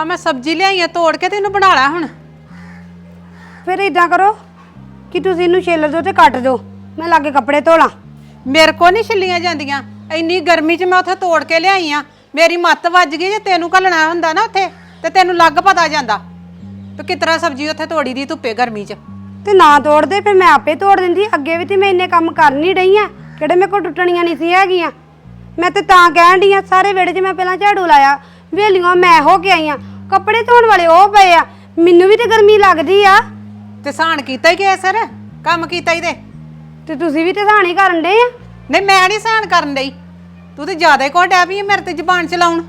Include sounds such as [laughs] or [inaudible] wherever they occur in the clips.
ਆ ਮੈਂ ਸਬਜ਼ੀ ਲਿਆਈ ਆ ਤੋੜ ਕੇ ਤੇ ਇਹਨੂੰ ਬਣਾ ਲਾ ਹੁਣ। ਫਿਰ ਇਦਾਂ ਕਰੋ ਕਿ ਤੁਸੀਂ ਇਹਨੂੰ ਛਿੱਲ ਦਿਓ ਤੇ ਕੱਟ ਦਿਓ। ਮੈਂ ਲਾਗੇ ਕੱਪੜੇ ਧੋ ਲਾਂ ਮੇਰੇ ਕੋ ਨਹੀਂ ਛਿੱਲੀਆਂ ਜਾਂਦੀਆਂ। ਇੰਨੀ ਗਰਮੀ 'ਚ ਮੈਂ ਉੱਥੇ ਤੋੜ ਕੇ ਲਿਆਈ ਆ। ਮੇਰੀ ਮੱਤ ਵੱਜ ਗਈ ਜੇ ਤੈਨੂੰ ਘੱਲਣਾ ਹੁੰਦਾ ਨਾ ਉੱਥੇ ਤੇ ਤੈਨੂੰ ਲੱਗ ਪਤਾ ਜਾਂਦਾ। ਤੇ ਕਿਤਰਾ ਸਬਜ਼ੀ ਉੱਥੇ ਤੋੜੀ ਦੀ ਧੁੱਪੇ ਗਰਮੀ 'ਚ। ਤੇ ਨਾ ਤੋੜਦੇ ਫਿਰ ਮੈਂ ਆਪੇ ਤੋੜ ਦਿੰਦੀ। ਅੱਗੇ ਵੀ ਤੇ ਮੈਂ ਇੰਨੇ ਕੰਮ ਕਰ ਨਹੀਂ ਰਹੀ ਆ। ਕਿਹੜੇ ਮੇਰੇ ਕੋਲ ਟੁੱਟਣੀਆਂ ਨਹੀਂ ਸੀ ਹੈਗੀਆਂ। ਮੈਂ ਤੇ ਤਾਂ ਕਹਿਣ ਡਈ ਆ ਸਾਰੇ ਵਿਹੜੇ 'ਚ ਮੈਂ ਪਹਿਲਾਂ ਝਾੜੂ ਲਾਇਆ। ਵੇਲੀਆਂ ਮੈਂ ਹੋ ਕੇ ਆਈ ਆ। ਕੱਪੜੇ ਧੋਣ ਵਾਲੇ ਉਹ ਪਏ ਆ। ਮੈਨੂੰ ਵੀ ਤੇ ਗਰਮੀ ਲੱਗਦੀ ਆ। ਤੇ ਸਾਨ ਕੀਤਾ ਹੀ ਕਿ ਸਰ? ਕੰਮ ਕੀਤਾ ਹੀ ਤੇ। ਤੇ ਤੁਸੀਂ ਵੀ ਤੇ ਸਾਣੀ ਕਰਨ ਡੇ ਆ। ਨਹੀਂ ਮੈਂ ਨਹੀਂ ਸਾਨ ਕਰਨ ਡਈ। ਤੂੰ ਤੇ ਜ਼ਿਆਦਾ ਹੀ ਕੋਟਿਆ ਵੀ ਮੇਰੇ ਤੇ ਜ਼ਬਾਨ ਚਲਾਉਣ।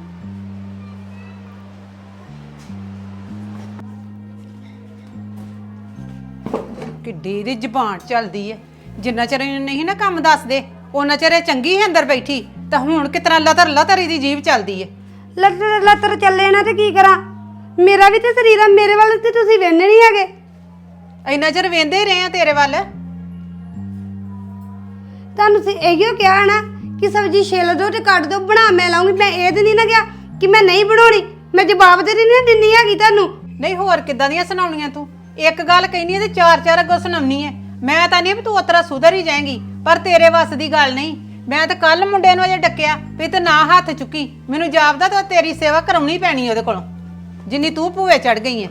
ਕਿੱਡੀ ਦੀ ਜ਼ਬਾਨ ਚੱਲਦੀ ਏ ਜਿੰਨਾ ਚਿਰ ਇਹਨੂੰ ਨਹੀਂ ਨਾ ਕੰਮ ਦੱਸਦੇ ਉਹਨਾਂ ਚਿਰ ਇਹ ਚੰਗੀ ਹੈ ਅੰਦਰ ਬੈਠੀ ਤਾਂ ਹੁਣ ਕਿਤਨਾ ਲਤਰ ਲਤਰੀ ਦੀ ਜੀਭ ਚੱਲਦੀ ਏ ਲੱਤਰ ਲੱਤਰ ਚੱਲੇ ਨਾ ਤੇ ਕੀ ਕਰਾਂ? ਮੇਰਾ ਵੀ ਤੇ ਸਰੀਰ ਆ ਮੇਰੇ ਵੱਲ ਤੇ ਤੁਸੀਂ ਵੇਖਣੇ ਨਹੀਂ ਹੈਗੇ। ਇੰਨਾ ਚਿਰ ਵੇਂਦੇ ਹੀ ਰਹੇ ਆ ਤੇਰੇ ਵੱਲ? ਤੁਹਾਨੂੰ ਸੀ ਇਹੋ ਕਿਹਾ ਨਾ ਕਿ ਸਬਜ਼ੀ ਛਿੱਲ ਦੋ ਤੇ ਕੱਟ ਦੋ ਬਣਾ ਮੈਂ ਲਾਉਂਗੀ। ਮੈਂ ਇਹ ਤੇ ਨਹੀਂ ਨਾ ਕਿਹਾ ਕਿ ਮੈਂ ਨਹੀਂ ਬਣਾਉਣੀ। ਮੈਂ ਜਵਾਬ ਦੇ ਨਹੀਂ ਦਿੰਨੀ ਹੈਗੀ ਤੁਹਾਨੂੰ। ਨਹੀਂ ਹੋਰ ਕਿੱਦਾਂ ਦੀਆਂ ਸੁਣਾਉਣੀਆਂ ਤੂੰ? ਇੱਕ ਗੱਲ ਕਹਿਨੀ ਐ ਤੇ ਚਾਰ ਚਾਰ ਅੱਗੋਂ ਸੁਣਾਉਣੀ ਐ ਮੈਂ ਤਾਂ ਨਹੀਂ ਵੀ ਤੂੰ ਉਤਰਾ ਸੁਧਰ ਹੀ ਜਾਏਂਗੀ ਪਰ ਤੇਰੇ ਵੱਸ ਦੀ ਗੱਲ ਨਹੀਂ। ਮੈਂ ਤਾਂ ਕੱਲ ਮੁੰਡੇ ਨੂੰ ਅਜੇ ਡੱਕਿਆ ਵੀ ਤੇ ਨਾ ਹੱਥ ਚੁੱਕੀ। ਮੈਨੂੰ ਜਾਪਦਾ ਤਾਂ ਤੇਰੀ ਸੇਵਾ ਕਰਾਉਣੀ ਪੈਣੀ ਉਹਦੇ ਕੋਲੋਂ। ਜਿੰਨੀ ਤੂੰ ਭੂਏ ਚੜ ਗਈ ਐ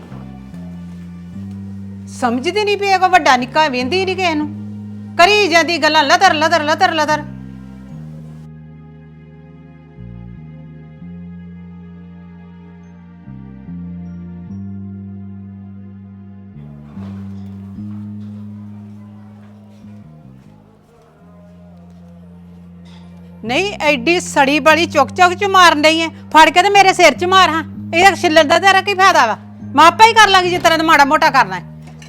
ਸਮਝਦੀ ਨਹੀਂ ਪਈ ਕੋ ਵੱਡਾ ਨਿੱਕਾ ਵੇਂਦੀ ਨਹੀਂ ਕਿਸੇ ਨੂੰ। ਕਰੀ ਜਾਂਦੀ ਗੱਲਾਂ, ਲਦਰ ਲਦਰ ਲਦਰ ਲਦਰ। ਨਹੀਂ, ਐਡੀ ਸੜੀ ਬੜੀ ਚੁੱਕ ਚੁੱਕ ਚ ਮਾਰਨ ਡਈ ਐ ਫੜ ਕੇ ਤੇ ਮੇਰੇ ਸਿਰ ਚ ਮਾਰ ਹਾਂ। ਇਹ ਛਿੱਲਣ ਦਾ ਤੇਰਾ ਕੀ ਫਾਇਦਾ ਵਾ? ਮਾਪਾ ਹੀ ਕਰ ਲਾਂਗੀ ਜਿਸ ਤਰ੍ਹਾਂ ਮਾੜਾ ਮੋਟਾ ਕਰਨਾ ਹੈ।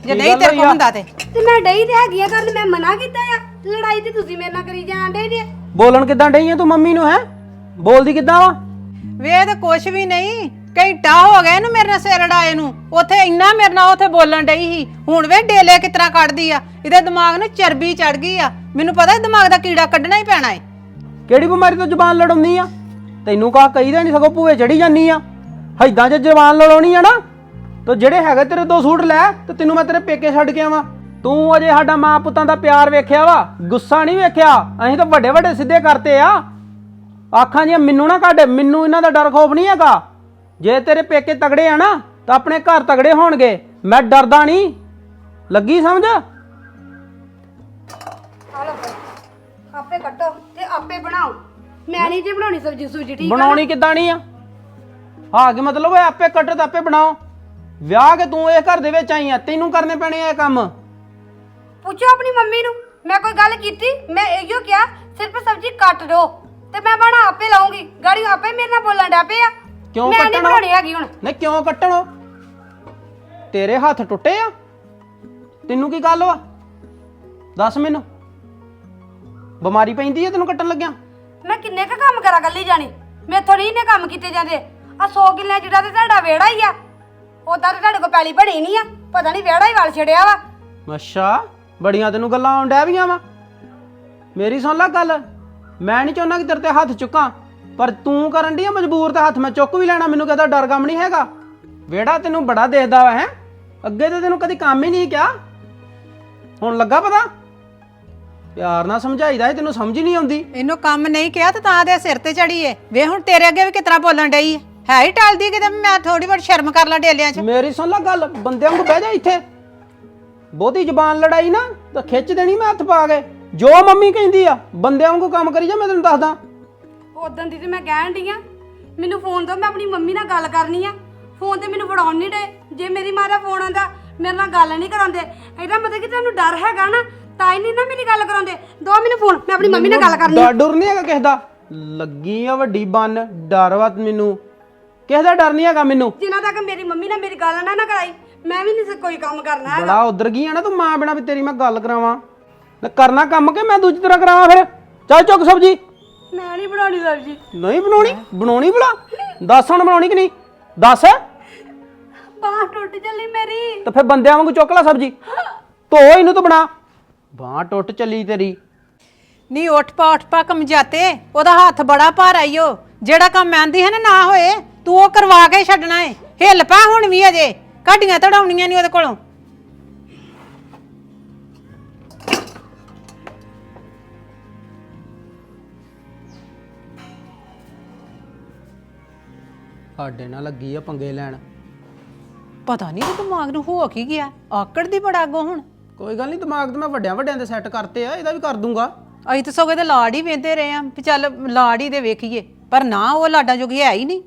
ਜੇ ਨਹੀਂ ਤੇਰੇ ਕੋਲ ਹੁੰਦਾ ਤੇ। ਤੇ ਮੈਂ ਡਈ ਤੇ ਹੈਗੀ ਆ ਕਰਨ ਮੈਂ ਮਨਾ ਕੀਤਾ ਆ। ਲੜਾਈ ਤੇ ਤੁਸੀਂ ਮੇਰੇ ਨਾਲ ਕਰੀ ਜਾਣ ਡੇ ਜੇ। ਬੋਲਣ ਕਿਦਾਂ ਡਈ ਆ ਤੂੰ ਮੰਮੀ ਨੂੰ ਹੈ? ਬੋਲਦੀ ਕਿਦਾਂ ਵਾ? ਵੇ ਤੇ ਕੁਛ ਵੀ ਨਹੀਂ। ਘੰਟਾ ਹੋ ਗਿਆ ਇਹਨੂੰ ਮੇਰੇ ਨਾਲ ਸਿਰ ਅੜਾਏ ਨੂੰ। ਉੱਥੇ ਇੰਨਾ ਮੇਰੇ ਨਾਲ ਉੱਥੇ ਬੋਲਣ ਡਈ ਸੀ। ਹੁਣ ਵੇ ਡੇਲੇ ਕਿਤਰਾ ਕੱਢਦੀ ਆ? ਇਹਦੇ ਦਿਮਾਗ ਨੂੰ ਚਰਬੀ ਚੜ ਗਈ ਆ। ਮੈਨੂੰ ਪਤਾ ਇਹ ਦਿਮਾਗ ਦਾ ਕੀੜਾ ਕੱਢਣਾ ਹੀ ਪੈਣਾ ਏ। ਕਿਹੜੀ ਬਿਮਾਰੀ ਤੋਂ ਜ਼ਬਾਨ ਲੜਾਉਂਦੀ ਆ? ਤੈਨੂੰ ਕਹਾ ਕਹੀਦਾ ਨਹੀਂ ਸਗੋਂ ਭੂਏ ਚੜੀ ਜਾਨੀ ਆ। ਹੈਦਾਂ 'ਚ ਜ਼ਬਾਨ ਲੜਾਉਣੀ ਆ ਨਾ ਤੋ ਜਿਹੜੇ ਹੈਗੇ ਤੇਰੇ ਦੋ ਸੂਟ ਲੈ ਤੇ ਤੈਨੂੰ ਮੈਂ ਤੇਰੇ ਪੇਕੇ ਛੱਡ ਕੇ ਆਵਾਂ। ਤੂੰ ਅਜੇ ਸਾਡਾ ਮਾਂ ਪੁੱਤਾਂ ਦਾ ਪਿਆਰ ਵੇਖਿਆ ਵਾ ਗੁੱਸਾ ਨਹੀਂ ਵੇਖਿਆ ਅਸੀਂ ਤਾਂ ਵੱਡੇ ਵੱਡੇ ਸਿੱਧੇ ਕਰਤੇ ਆ। ਆਖਾਂ ਜੀ ਮੈਨੂੰ ਨਾ ਕੱਢ ਮੈਨੂੰ ਇਹਨਾਂ ਦਾ ਡਰ ਖੋਫ ਨਹੀਂ ਹੈਗਾ। ਜੇ ਤੇਰੇ ਪੇਕੇ ਤਗੜੇ ਆ ਨਾ ਤਾਂ ਆਪਣੇ ਘਰ ਤਗੜੇ ਹੋਣਗੇ। ਮੈਂ ਡਰਦਾ ਨਹੀਂ। ਲੱਗੀ ਸਮਝ? ਆ ਲਓ ਫਿਰ। ਆਪੇ ਕੱਟੋ ਤੇ ਆਪੇ ਬਣਾਓ। ਮੈਂ ਨਹੀਂ ਜੇ ਬਣਾਉਣੀ ਸਬਜ਼ੀ ਸੂਜੀ ਠੀਕ ਆ ਨਾ? ਬਣਾਉਣੀ ਕਿੱਦਾਂ ਨਹੀਂ ਆ? ਹਾਂ ਕੀ ਮਤਲਬ ਹੈ? ਆਪੇ ਕੱਟੋ ਤਾਂ ਆਪੇ ਬਣਾਓ। ਵਿਆਹ ਕੇ ਤੂੰ ਇਹ ਘਰ ਦੇ ਵਿੱਚ ਆਈ ਆ ਤੈਨੂੰ ਕਰਨੇ ਪੈਣੇ ਆ ਇਹ ਕੰਮ? ਪੁੱਛੋ ਆਪਣੀ ਮੰਮੀ ਨੂੰ ਮੈਂ ਕੋਈ ਗੱਲ ਕੀਤੀ? ਮੈਂ ਇਹੋ ਕਿਹਾ ਸਿਰਫ ਸਬਜ਼ੀ ਕੱਟ ਦੋ ਤੇ ਮੈਂ ਬਣਾ ਆਪੇ ਲਾਉਂਗੀ। ਗਾੜੀ ਆਪੇ ਮੇਰੇ ਨਾਲ ਬੋਲਣ ਡੈ ਪਏ ਆ ਕਿਉਂ ਮੈਂ ਨਹੀਂ ਕੱਟਣਾ? ਬਣਾਉਣੀ ਹੈਗੀ ਹੁਣ। ਨਹੀਂ ਕਿਉਂ ਕੱਟਣੋ? ਤੇਰੇ ਹੱਥ ਟੁੱਟੇ ਆ। ਤੈਨੂੰ ਕੀ ਗੱਲ ਵਾ? ਦੱਸ ਮੈਨੂੰ। ਬਿਮਾਰੀ ਪੈਂਦੀ ਆ ਤੈਨੂੰ ਕੱਟਣ ਲੱਗਿਆ? ਮੈਂ ਕਿੰਨੇ ਕ ਕੰਮ ਕਰਾਂ ਗੱਲੀ ਜਾਣੀ? ਮੈਂ ਥੋੜੀ ਨੇ ਕੰਮ ਕੀਤੇ ਜਾਂਦੇ। ਆ 100 ਕਿੱਲਿਆਂ ਜਿਹੜਾ ਤੇ ਤੁਹਾਡਾ ਵਿਹੜਾ ਹੀ ਆ। ਉਦਾਂ ਤੇ ਤੁਹਾਡੇ ਕੋਲ ਪੈਲੀ ਬਣੀ ਨਹੀਂ ਆ। ਪਤਾ ਨਹੀਂ ਵਿਹੜਾ ਹੀ ਵਲ ਛੜਿਆ ਵਾ। ਅੱਛਾ ਬੜੀਆਂ ਤੈਨੂੰ ਗੱਲਾਂ ਆਉਣ ਡੈ ਪਈਆਂ ਵਾ। ਮੇਰੀ ਸੁਣ ਲੈ ਗੱਲ। ਮੈਂ ਨਹੀਂ ਚਾਹੁੰਦਾ ਕਿ ਤੇਰੇ ਤੇ ਹੱਥ ਚੁੱਕਾਂ। ਪਰ ਤੂੰ ਕਰਨ ਦੀ ਆ ਮਜਬੂਰ ਤੇ ਹੱਥ ਮੈਂ ਚੁੱਕ ਵੀ ਲੈਣਾ ਮੈਨੂੰ ਕਹਦਾ ਡਰ ਕੰਮ ਨਹੀਂ ਹੈਗਾ। ਵਿਹੜਾ ਤੈਨੂੰ ਬੜਾ ਦੇਖਦਾ ਵਾ ਹੈ? ਅੱਗੇ ਤੇ ਤੈਨੂੰ ਕਦੀ ਕੰਮ ਹੀ ਨਹੀਂ ਕਿਹਾ। ਹੁਣ ਲੱਗਾ ਪਤਾ? ਪਿਆਰ ਨਾਲ ਸਮਝਾਈਦਾ ਇਹ ਤੈਨੂੰ ਸਮਝ ਹੀ ਨਹੀਂ ਆਉਂਦੀ। ਇਹਨੂੰ ਕੰਮ ਨਹੀਂ ਕਿਹਾ ਤੇ ਤਾਂ ਦੇ ਸਿਰ ਤੇ ਚੜੀ ਏ ਵੇ ਹੁਣ ਤੇਰੇ ਅੱਗੇ ਵੀ ਕਿਤਨਾ ਬੋਲਣ ਡਈ ਏ। ਹੈ ਹੀ ਟਲਦੀ ਕਿਤੇ ਮੈਂ ਥੋੜੀ ਬਹੁਤ ਸ਼ਰਮ ਕਰ ਲਾ ਡੇਲਿਆਂ 'ਚ। ਮੇਰੀ ਸੁਣ ਲੈ ਗੱਲ ਬੰਦਿਆਂ ਨੂੰ ਬਹਿ ਜਾ ਇੱਥੇ। ਬਹੁਤੀ ਜ਼ਬਾਨ ਲੜਾਈ ਨਾ ਤਾਂ ਖਿੱਚ ਦੇਣੀ ਮੈਂ ਹੱਥ ਪਾ ਕੇ। ਜੋ ਮੰਮੀ ਕਹਿੰਦੀ ਆ ਬੰਦਿਆਂ ਵਾਂਗੂ ਕੰਮ ਕਰੀ ਜਾ ਮੈਂ ਤੈਨੂੰ ਦੱਸਦਾ। ਉਦੋਂ ਦੀ ਤੇ ਮੈਂ ਕਹਿਣ ਡਈ ਆ ਮੈਨੂੰ ਫੋਨ ਦੋ ਮੈਂ ਆਪਣੀ ਮੰਮੀ ਨਾਲ ਗੱਲ ਕਰਨੀ ਆ। ਫੋਨ ਤੇ ਮੈਨੂੰ ਫੜਾਉਣ ਨਹੀਂ ਡੇ ਜੇ ਮੇਰੀ ਮਾਂ ਦਾ ਫੋਨ ਆਂਦਾ ਮੇਰੇ ਨਾਲ ਗੱਲ ਨਹੀਂ ਕਰਾਉਂਦੇ। ਇਹਦਾ ਮਤਲਬ ਕਿ ਤੁਹਾਨੂੰ ਡਰ ਹੈਗਾ ਨਾ ਤਾਂ ਹੀ ਨਹੀਂ ਨਾ ਮੇਰੀ ਗੱਲ ਕਰਾਉਂਦੇ। ਦੋ ਮੈਨੂੰ ਫੋਨ ਮੈਂ ਆਪਣੀ ਮੰਮੀ ਨਾਲ ਗੱਲ ਕਰਨੀ ਆ। ਡਰ ਡਰ ਨਹੀਂ ਹੈਗਾ ਕਿਸੇ ਦਾ। ਲੱਗੀ ਆ ਵੱਡੀ ਬੰਨ ਡਰ ਵਾ ਮੈਨੂੰ ਕਿਸੇ ਦਾ ਡਰ ਨਹੀਂ ਹੈਗਾ ਮੈਨੂੰ। ਜਿੰਨਾ ਤੱਕ ਮੇਰੀ ਮੰਮੀ ਨਾਲ ਮੇਰੀ ਗੱਲ ਨਾ ਨਾ ਕਰਾਈ ਮੈਂ ਵੀ ਨਹੀਂ ਸੀ ਕੋਈ ਕੰਮ ਕਰਨਾ ਹੈਗਾ। ਬੜਾ ਉਧਰ ਗਈ ਆ ਨਾ ਤੂੰ ਮਾਂ ਬਿਨਾ ਵੀ ਤੇਰੀ ਮੈਂ ਗੱਲ ਕਰਾਵਾਂ। ਤੇ ਕਰਨਾ ਕੰਮ ਕਿ ਮੈਂ ਦੂਜੀ ਤਰ੍ਹਾਂ ਕਰਾਵਾਂ ਫਿਰ? ਚੱਲ ਚੁੱਕ ਸਬਜੀ। ਮੈਂ ਨਹੀਂ ਬਣਾਉਣੀ ਸਬਜ਼ੀ। ਨਹੀਂ ਬਣਾਉਣੀ? ਬਣਾਉਣੀ ਭਲਾ? ਦੱਸ ਹੁਣ ਬਣਾਉਣੀ ਕਿ ਨਹੀਂ? ਦੱਸ। ਬਾਹ ਟੁੱਟ ਚੱਲੀ ਮੇਰੀ। ਤੇ ਫਿਰ ਬੰਦਿਆਂ ਵਾਂਗੂ ਚੁੱਕ ਲੈ ਸਬਜੀ। ਧੋ ਇਹਨੂੰ ਤੂੰ ਬਣਾ। ਬਾਹ ਟੁੱਟ ਚੱਲੀ ਤੇਰੀ। ਨਹੀਂ ਉੱਠ ਪਾ ਉੱਠ ਪਾ ਕਮਜਾਤੇ ਉਹਦਾ ਹੱਥ ਬੜਾ ਭਾਰਾ ਈ ਓ। ਜਿਹੜਾ ਕੰਮ ਆਂਦੀ ਹੈ ਨਾ ਨਾ ਹੋਏ। ਤੂੰ ਉਹ ਕਰਵਾ ਕੇ ਛੱਡਣਾ ਏ। ਹਿੱਲ ਪਾ ਹੁਣ ਵੀ ਅਜੇ। ਕਾਡੀਆਂ ਤੜਾਉਣੀਆਂ ਨਹੀਂ ਉਹਦੇ ਕੋਲੋਂ। ਸਾਡੇ ਨਾਲ ਲੱਗੀ ਆ ਪੰਗੇ ਲੈਣ। ਪਤਾ ਨਹੀਂ ਤੇ ਦਿਮਾਗ ਨੂੰ ਹੋ ਕੀ ਗਿਆ। ਆਕੜ ਦੀ ਬੜਾ ਅੱਗੋਂ ਹੁਣ। ਕੋਈ ਗੱਲ ਨਹੀਂ ਦਿਮਾਗ ਤੇ ਮੈਂ ਵੱਡਿਆਂ ਵੱਡਿਆਂ ਦੇ ਸੈੱਟ ਕਰਤੇ ਆ ਇਹਦਾ ਵੀ ਕਰ ਦੂੰਗਾ। ਅਸੀਂ ਤਾਂ ਸਗੋਂ ਤੇ ਲਾੜ ਹੀ ਵੇਂਦੇ ਰਹੇ ਆ ਵੀ ਚੱਲ ਲਾੜ ਹੀ ਦੇ ਵੇਖੀਏ। ਪਰ ਨਾ ਉਹ ਲਾਡਾਂ ਜੋਗੀ ਹੈ ਹੀ ਨਹੀਂ।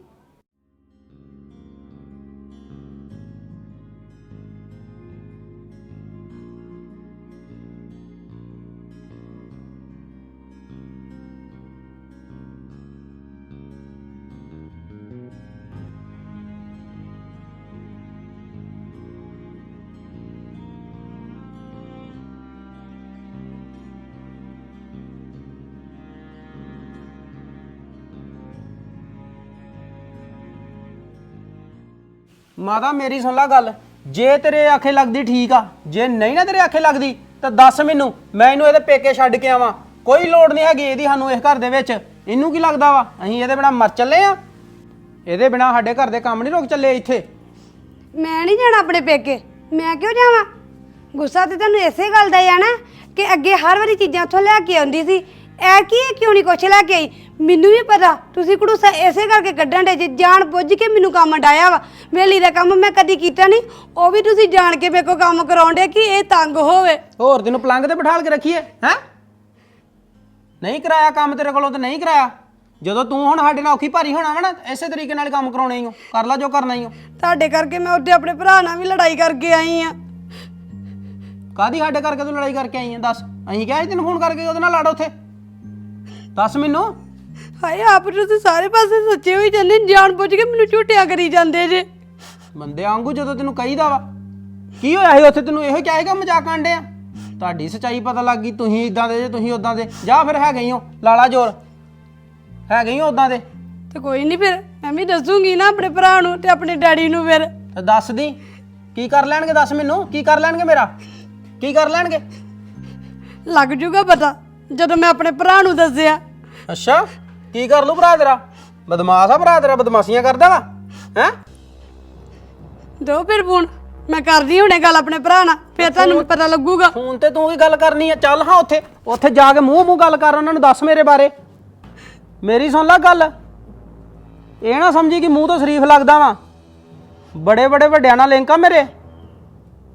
ਮਾਤਾ, ਮੇਰੀ ਸੁਣ ਲੈ ਗੱਲ। ਜੇ ਤੇਰੇ ਆਖੇ ਲੱਗਦੀ ਠੀਕ ਆ, ਜੇ ਨਹੀਂ ਨਾ ਤੇਰੇ ਆਖੇ ਲੱਗਦੀ, ਤਾਂ ਦੱਸ ਮੈਨੂੰ, ਮੈਂ ਇਹਨੂੰ ਇਹਦੇ ਪੇਕੇ ਛੱਡ ਕੇ ਆਵਾਂ। ਕੋਈ ਲੋੜ ਨਹੀਂ ਹੈਗੀ ਇਹਦੀ ਸਾਨੂੰ ਇਸ ਘਰ ਦੇ ਵਿੱਚ। ਇਹਨੂੰ ਕੀ ਲੱਗਦਾ ਵਾ? ਅਸੀਂ ਇਹਦੇ ਬਿਨਾ ਮਰ ਚੱਲੇ ਆ। ਇਹਦੇ ਬਿਨਾ ਸਾਡੇ ਘਰ ਦੇ ਕੰਮ ਨਹੀਂ ਰੁਕ ਚੱਲੇ ਇੱਥੇ। ਮੈਂ ਨਹੀਂ ਜਾਣਾ ਆਪਣੇ ਪੇਕੇ। ਮੈਂ ਕਿਉਂ ਜਾਵਾਂ? ਗੁੱਸਾ ਤੇ ਤੈਨੂੰ ਇਸੇ ਗੱਲ ਦਾ ਹੀ ਆ ਨਾ ਕਿ ਅੱਗੇ ਹਰ ਵਾਰੀ ਚੀਜ਼ਾਂ ਉੱਥੋਂ ਲੈ ਕੇ ਆਉਂਦੀ ਸੀ। ਐ ਕੀ ਇਹ ਕਿਉਂ ਨਹੀਂ ਕੁਛ ਲੈ ਕੇ ਆਈ? ਮੈਨੂੰ ਵੀ ਪਤਾ ਤੁਸੀਂ ਕੜੂਸਾ ਇਸੇ ਕਰਕੇ ਕੱਢਣ ਦੇ ਜੇ ਜਾਣ ਬੁੱਝ ਕੇ ਮੈਨੂੰ ਕੰਮ ਡਾਇਆ ਵਾ। ਵੇਲੀ ਦਾ ਕੰਮ ਮੈਂ ਕਦੀ ਕੀਤਾ ਨਹੀਂ ਉਹ ਵੀ ਤੁਸੀਂ ਜਾਣ ਕੇ ਮੇਰੇ ਕੋ ਕੰਮ ਕਰਾਉਂਦੇ ਕਿ ਇਹ ਤੰਗ ਹੋਵੇ। ਹੋਰ ਤੈਨੂੰ ਪਲੰਗ ਤੇ ਬਿਠਾਲ ਕੇ ਰੱਖੀਏ ਹੈ? ਨਹੀਂ ਕਰਾਇਆ ਕੰਮ ਤੇਰੇ ਕੋਲੋਂ ਤੇ ਨਹੀਂ ਕਰਾਇਆ। ਜਦੋਂ ਤੂੰ ਹੁਣ ਸਾਡੇ ਨਾਲ ਔਖੀ ਭਾਰੀ ਹੋਣਾ ਵਾ ਨਾ ਇਸੇ ਤਰੀਕੇ ਨਾਲ ਕੰਮ ਕਰਾਉਣੇ ਹੀ ਹੋ ਕਰ ਲੈ ਜੋ ਕਰਨਾ ਹੀ ਹੋ ਤੁਹਾਡੇ ਕਰਕੇ ਮੈਂ ਉੱਥੇ ਆਪਣੇ ਭਰਾ ਨਾਲ ਵੀ ਲੜਾਈ ਕਰਕੇ ਆਈ ਆ। ਕਾਦੀ ਸਾਡੇ ਕਰਕੇ ਤੂੰ ਲੜਾਈ ਕਰਕੇ ਆਈ ਹੈ ਦੱਸ। ਅਸੀਂ ਕਿਹਾ ਸੀ ਤੈਨੂੰ ਫੋਨ ਕਰਕੇ ਉਹਦੇ ਨਾਲ ਲੜ ਉੱਥੇ। ਦੱਸ ਮੈਨੂੰ। ਹਾਏ ਆਪ ਤੁਸੀਂ ਸਾਰੇ ਪਾਸੇ ਸੱਚੇ ਹੋਈ ਜਾਂਦੇ ਜਾਣ ਬੁੱਝ ਕੇ ਮੈਨੂੰ ਝੂਠਿਆ ਕਰੀ ਜਾਂਦੇ ਜੇ। ਬੰਦੇ ਵਾਂਗੂ ਜਦੋਂ ਤੈਨੂੰ ਕਹੀਦਾ ਵਾ ਕੀ ਹੋਇਆ ਸੀ ਉੱਥੇ? ਤੈਨੂੰ ਇਹੋ ਚਾਹੇਗਾ ਮਜ਼ਾਕ ਆਂਡੇ ਆ ਤੁਹਾਡੀ ਸੱਚਾਈ ਪਤਾ ਲੱਗ ਗਈ ਤੁਸੀਂ ਇਦਾਂ ਦੇ ਜੇ ਤੁਸੀਂ ਉਦਾਂ ਦੇ। ਜਾਂ ਫਿਰ ਹੀ ਹੋ ਲਾਲਾ ਜੋਰ। ਹੀ ਹੋ ਉਦਾਂ ਦੇ। ਤੇ ਕੋਈ ਨਹੀਂ ਫਿਰ ਮੈਂ ਵੀ ਦੱਸੂਗੀ ਨਾ ਆਪਣੇ ਭਰਾ ਨੂੰ ਤੇ ਆਪਣੇ ਡੈਡੀ ਨੂੰ ਫਿਰ। ਤੇ ਦੱਸ ਦੀ। ਕੀ ਕਰ ਲੈਣਗੇ ਦੱਸ ਮੈਨੂੰ? ਕੀ ਕਰ ਲੈਣਗੇ ਮੇਰਾ? ਕੀ ਕਰ ਲੈਣਗੇ? ਲੱਗ ਜੂਗਾ ਪਤਾ ਜਦੋਂ ਮੈਂ ਆਪਣੇ ਭਰਾ ਨੂੰ ਦੱਸਿਆ। ਅੱਛਾ। ਕੀ ਕਰ ਲੂ ਭਰਾ ਤੇਰਾ? ਬਦਮਾਸ਼ ਆ ਭਰਾ ਤੇਰਾ ਬਦਮਾਸ਼ੀਆਂ ਕਰਦਾ ਵਾ ਹੈ? ਦੋ ਫਿਰ ਫੋਨ। ਮੈਂ ਕਰਦੀ ਹੁਣੇ ਗੱਲ ਆਪਣੇ ਭਰਾ ਨਾਲ ਫਿਰ ਤੁਹਾਨੂੰ ਪਤਾ ਲੱਗੂਗਾ। ਫੋਨ ਤੇ ਤੂੰ ਵੀ ਗੱਲ ਕਰਨੀ ਆ? ਚੱਲ ਹਾਂ ਉੱਥੇ ਉੱਥੇ ਜਾ ਕੇ ਮੂੰਹ ਮੂੰਹ ਗੱਲ ਕਰ ਉਹਨਾਂ ਨੂੰ ਦੱਸ ਮੇਰੇ ਬਾਰੇ। ਮੇਰੀ ਸੁਣ ਲੈ ਗੱਲ। ਇਹ ਨਾ ਸਮਝੀ ਕਿ ਮੂੰਹ ਤੋਂ ਸ਼ਰੀਫ ਲੱਗਦਾ ਵਾਂ। ਬੜੇ ਬੜੇ ਵੱਡਿਆਂ ਨਾਲ ਲਿੰਕ ਆ ਮੇਰੇ।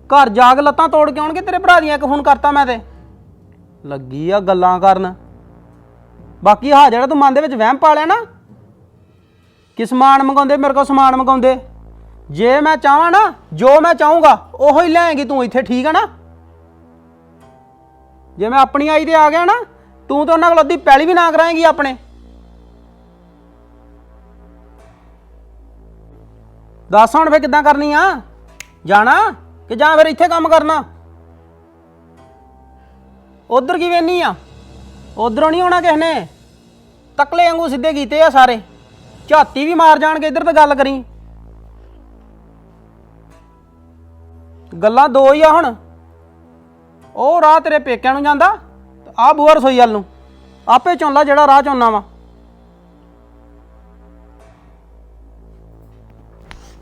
ਘਰ ਜਾ ਕੇ ਲੱਤਾਂ ਤੋੜ ਕੇ ਆਉਣਗੇ ਤੇਰੇ ਭਰਾ ਦੀਆਂ ਇੱਕ ਫੋਨ ਕਰਤਾ ਮੈਂ ਤੇ। ਲੱਗੀ ਆ ਗੱਲਾਂ ਕਰਨ। ਬਾਕੀ ਹਾਂ ਜਿਹੜਾ ਤੂੰ ਮਨ ਦੇ ਵਿੱਚ ਵਹਿਮ ਪਾ ਲਿਆ ਨਾ, ਕਿ ਸਮਾਨ ਮੰਗਾਉਂਦੇ, ਮੇਰੇ ਕੋਲ ਸਮਾਨ ਮੰਗਾਉਂਦੇ। ਜੇ ਮੈਂ ਚਾਹਾਂ ਨਾ, ਜੋ ਮੈਂ ਚਾਹੂੰਗਾ, ਉਹੋ ਹੀ ਲੈਂਗੀ ਤੂੰ ਇੱਥੇ, ਠੀਕ ਆ ਨਾ? ਜੇ ਮੈਂ ਆਪਣੀ ਆਈ ਤੇ ਆ ਗਿਆ ਨਾ, ਤੂੰ ਤਾਂ ਉਹਨਾਂ ਕੋਲ ਅੱਧੀ ਪੈਲੀ ਵੀ ਨਾ ਕਰਾਏਂਗੀ ਆਪਣੇ। ਦੱਸ ਹੁਣ ਫੇ ਕਿੱਦਾਂ ਕਰਨੀ ਆ? ਜਾਣਾ ਕਿ ਜਾਂ ਫਿਰ ਇੱਥੇ ਕੰਮ ਕਰਨਾ? ਉਧਰ ਕੀ ਵੇਨੀ ਆ? ਉਧਰੋਂ ਨਹੀਂ ਆਉਣਾ ਕਿਸ ਨੇ। ਤਕਲੇ ਵਾਂਗੂ ਸਿੱਧੇ ਕੀਤੇ ਆ ਸਾਰੇ। ਝਾਤੀ ਵੀ ਮਾਰ ਜਾਣਗੇ, ਇੱਧਰ ਤਾਂ ਗੱਲ ਕਰੀ। ਗੱਲਾਂ ਦੋ ਹੀ ਆ ਹੁਣ। ਉਹ ਰਾਹ ਤੇਰੇ ਪੇਕਿਆਂ ਨੂੰ ਜਾਂਦਾ ਆ ਬੂਹਾ ਰਸੋਈ ਵੱਲ ਨੂੰ। ਆਪੇ ਚੁਣ ਜਿਹੜਾ ਰਾਹ ਚੁਣਨਾ ਵਾ।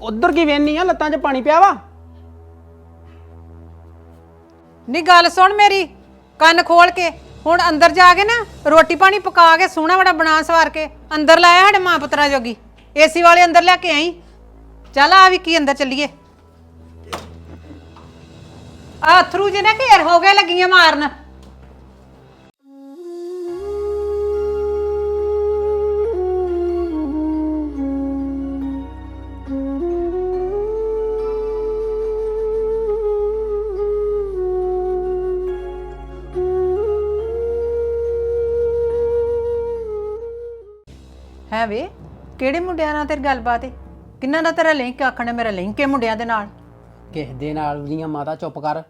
ਉਧਰ ਕੀ ਵੇਨੀ ਆ, ਲੱਤਾਂ 'ਚ ਪਾਣੀ ਪਿਆ ਵਾ? ਨੀ ਗੱਲ ਸੁਣ ਮੇਰੀ, ਕੰਨ ਖੋਲ ਕੇ। ਹੁਣ ਅੰਦਰ ਜਾ ਕੇ ਨਾ ਰੋਟੀ ਪਾਣੀ ਪਕਾ ਕੇ ਸੋਹਣਾ ਬੜਾ ਬਣਾ ਸਵਾਰ ਕੇ ਅੰਦਰ ਲਾਇਆ ਸਾਡੇ ਮਾਂ ਪੁੱਤਰਾਂ ਜੋਗੀ। ਏਸੀ ਵਾਲੇ ਅੰਦਰ ਲੈ ਕੇ ਆਈ। ਚੱਲ ਆ ਵੀ ਕੀ ਅੰਦਰ ਚੱਲੀਏ। ਆ ਥਰੂ ਜਿਹਨੇ ਘੇਰ ਹੋ ਗਏ ਲੱਗੀਆਂ ਮਾਰਨ। ਹੈ ਵੇ ਕਿਹੜੇ ਮੁੰਡਿਆਂ ਨਾਲ ਤੇਰੀ ਗੱਲਬਾਤ ਏ? ਕਿੰਨਾ ਦਾ ਤੇਰਾ ਲਿੰਕ ਆਖਣਾ ਮੇਰਾ ਲਿੰਕ ਏ ਮੁੰਡਿਆਂ ਦੇ ਨਾਲ। ਕਿਸੇ ਦੇ ਨਾਲ ਦੀਆਂ ਮਾਤਾ ਚੁੱਪ ਕਰ।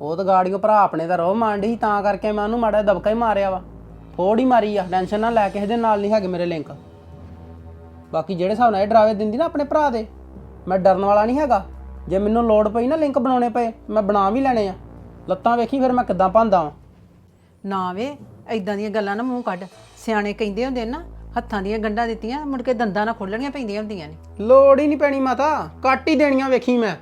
ਉਹ ਤਾਂ ਗਾੜੀਓ ਭਰਾ ਆਪਣੇ ਦਾ ਰੋਹ ਮਾਂਡੀ ਤਾਂ ਕਰਕੇ ਮੈਂ ਉਹਨੂੰ ਮਾੜਾ ਦਬਕਾ ਹੀ ਮਾਰਿਆ ਵਾ। ਫੋੜ ਹੀ ਮਾਰੀ ਆ ਟੈਨਸ਼ਨ ਨਾ ਲੈ ਕਿਸੇ ਦੇ ਨਾਲ ਨਹੀਂ ਹੈਗੇ ਮੇਰੇ ਲਿੰਕ। ਬਾਕੀ ਜਿਹੜੇ ਹਿਸਾਬ ਨਾਲ ਇਹ ਡਰਾਵੇ ਦਿੰਦੀ ਨਾ ਆਪਣੇ ਭਰਾ ਦੇ ਮੈਂ ਡਰਨ ਵਾਲਾ ਨਹੀਂ ਹੈਗਾ। ਜੇ ਮੈਨੂੰ ਲੋੜ ਪਈ ਨਾ ਲਿੰਕ ਬਣਾਉਣੇ ਪਏ ਮੈਂ ਬਣਾ ਵੀ ਲੈਣੇ ਆ। ਲੱਤਾਂ ਵੇਖੀ ਫਿਰ ਮੈਂ ਕਿੱਦਾਂ ਭੰਦਾ ਵਾਂ। ਨਾ ਵੇ ਐਦਾਂ ਦੀਆਂ ਗੱਲਾਂ ਨਾ ਮੂੰਹ ਕੱਢ। ਸਿਆਣੇ ਕਹਿੰਦੇ ਹੁੰਦੇ ਨਾ ਹੱਥਾਂ ਦੀਆਂ ਗੰਢਾਂ ਦਿੱਤੀਆਂ, ਮੁੜ ਕੇ ਦੰਦਾਂ ਨਾਲ ਖੋਲਣੀਆਂ ਪੈਂਦੀਆਂ ਹੁੰਦੀਆਂ ਨੇ। ਲੋੜ ਹੀ ਨਹੀਂ ਪੈਣੀ ਮਾਤਾ, ਕੱਟ ਹੀ ਦੇਣੀਆਂ ਵੇਖੀ ਮੈਂ।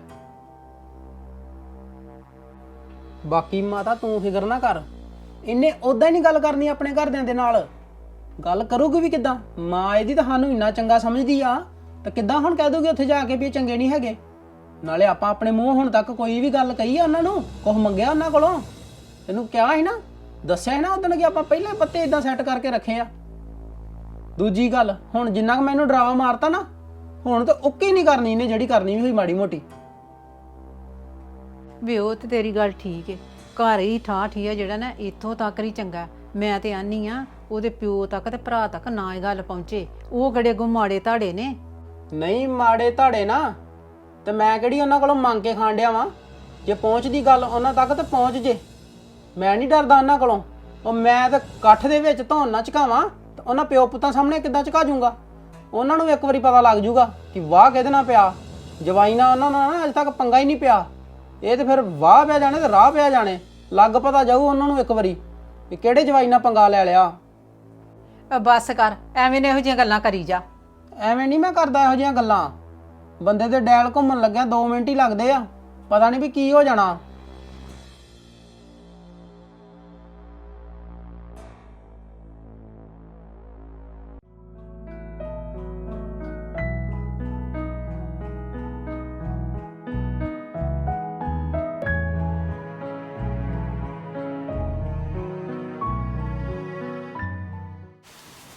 ਬਾਕੀ ਮਾਤਾ ਤੂੰ ਫਿਕਰ ਨਾ ਕਰ। ਇਹਨੇ ਉਦਾਂ ਹੀ ਨਹੀਂ ਗੱਲ ਕਰਨੀ ਆਪਣੇ ਘਰਦਿਆਂ ਦੇ ਨਾਲ। ਗੱਲ ਕਰੂਗੀ ਵੀ ਕਿੱਦਾਂ? ਮਾਂ ਇਹਦੀ ਤਾਂ ਸਾਨੂੰ ਇੰਨਾ ਚੰਗਾ ਸਮਝਦੀ ਆ। ਤਾਂ ਕਿੱਦਾਂ ਹੁਣ ਕਹਿ ਦੋਗੇ ਉੱਥੇ ਜਾ ਕੇ ਵੀ ਇਹ ਚੰਗੇ ਨਹੀਂ ਹੈਗੇ? ਨਾਲੇ ਆਪਾਂ ਆਪਣੇ ਮੂੰਹ ਹੁਣ ਤੱਕ ਕੋਈ ਵੀ ਗੱਲ ਕਹੀ ਆ ਉਹਨਾਂ ਨੂੰ ਕੁਝ ਮੰਗਿਆ ਉਹਨਾਂ ਕੋਲੋਂ? ਤੈਨੂੰ ਕਿਹਾ ਸੀ ਨਾ, ਦੱਸਿਆ ਸੀ ਨਾ ਉਦੋਂ ਕਿ ਆਪਾਂ ਪਹਿਲੇ ਪੱਤੇ ਇਦਾਂ ਸੈੱਟ ਕਰਕੇ ਰੱਖੇ ਆ। ਦੂਜੀ ਗੱਲ ਹੁਣ ਜਿੰਨਾ ਕੁ ਮੈਨੂੰ ਡਰਾਵਾ ਮਾਰਤਾ ਨਾ ਹੁਣ ਤਾਂ ਉੱਕੀ ਨਹੀਂ ਕਰਨੀ ਇਹਨੇ ਜਿਹੜੀ ਕਰਨੀ ਵੀ ਹੋਈ ਮਾੜੀ ਮੋਟੀ। ਵੀ ਉਹ ਤੇ ਤੇਰੀ ਗੱਲ ਠੀਕ ਏ। ਘਰ ਹੀ ਠਾਂ ਠੀਆ ਜਿਹੜਾ ਨਾ ਇੱਥੋਂ ਤੱਕ ਹੀ ਚੰਗਾ। ਮੈਂ ਤੇ ਆਨੀ ਆ ਉਹਦੇ ਪਿਓ ਤੱਕ ਤੇ ਭਰਾ ਤੱਕ ਨਾ ਇਹ ਗੱਲ ਪਹੁੰਚੇ। ਉਹ ਗੜੇ ਗੋ ਮਾੜੇ ਧਾੜੇ ਨੇ? ਨਹੀਂ ਮਾੜੇ ਧਾੜੇ ਨਾ। ਤੇ ਮੈਂ ਕਿਹੜੀ ਉਹਨਾਂ ਕੋਲੋਂ ਮੰਗ ਕੇ ਖਾਣ ਡਿਆ ਵਾਂ? ਜੇ ਪਹੁੰਚਦੀ ਗੱਲ ਉਹਨਾਂ ਤੱਕ ਤੇ ਪਹੁੰਚ ਜੇ। ਮੈਂ ਨਹੀਂ ਡਰਦਾ ਉਹਨਾਂ ਕੋਲੋਂ। ਉਹ ਮੈਂ ਤਾਂ ਇਕੱਠ ਦੇ ਵਿੱਚ ਧੌਣ ਨਾ ਝਕਾਵਾਂ। ਤੇ ਉਹਨਾਂ ਪਿਓ ਪੁੱਤਾਂ ਸਾਹਮਣੇ ਕਿੱਦਾਂ ਝਕਾ ਜੂੰਗਾ? ਉਹਨਾਂ ਨੂੰ ਇੱਕ ਵਾਰੀ ਪਤਾ ਲੱਗ ਜੂਗਾ ਕਿ ਵਾਹ ਕਿਹਦੇ ਨਾਲ ਪਿਆ। ਜਵਾਈ ਨਾਲ ਉਹਨਾਂ ਨਾਲ ਨਾ ਅਜੇ ਤੱਕ ਪੰਗਾ ਹੀ ਨਹੀਂ ਪਿਆ। ਇਹ ਤੇ ਫਿਰ ਵਾਹ ਪਿਆ ਜਾਣੇ ਤੇ ਰਾਹ ਪਿਆ ਜਾਣੇ। ਲੱਗ ਪਤਾ ਜਾਊ ਉਹਨਾਂ ਨੂੰ ਇੱਕ ਵਾਰੀ ਕਿ ਕਿਹੜੇ ਜਵਾਈ ਨਾਲ ਪੰਗਾ ਲੈ ਲਿਆ। ਅ ਬਸ ਕਰ ਐਵੇਂ ਨੇ ਇਹੋ ਜਿਹੀਆਂ ਗੱਲਾਂ ਕਰੀ ਜਾ। ਐਵੇਂ ਨਹੀਂ ਮੈਂ ਕਰਦਾ ਇਹੋ ਜਿਹੀਆਂ ਗੱਲਾਂ। ਬੰਦੇ ਦੇ ਡੈਲ ਘੁੰਮਣ ਲੱਗਿਆ 2 ਮਿੰਟ ਹੀ ਲੱਗਦੇ ਆ। ਪਤਾ ਨਹੀਂ ਵੀ ਕੀ ਹੋ ਜਾਣਾ।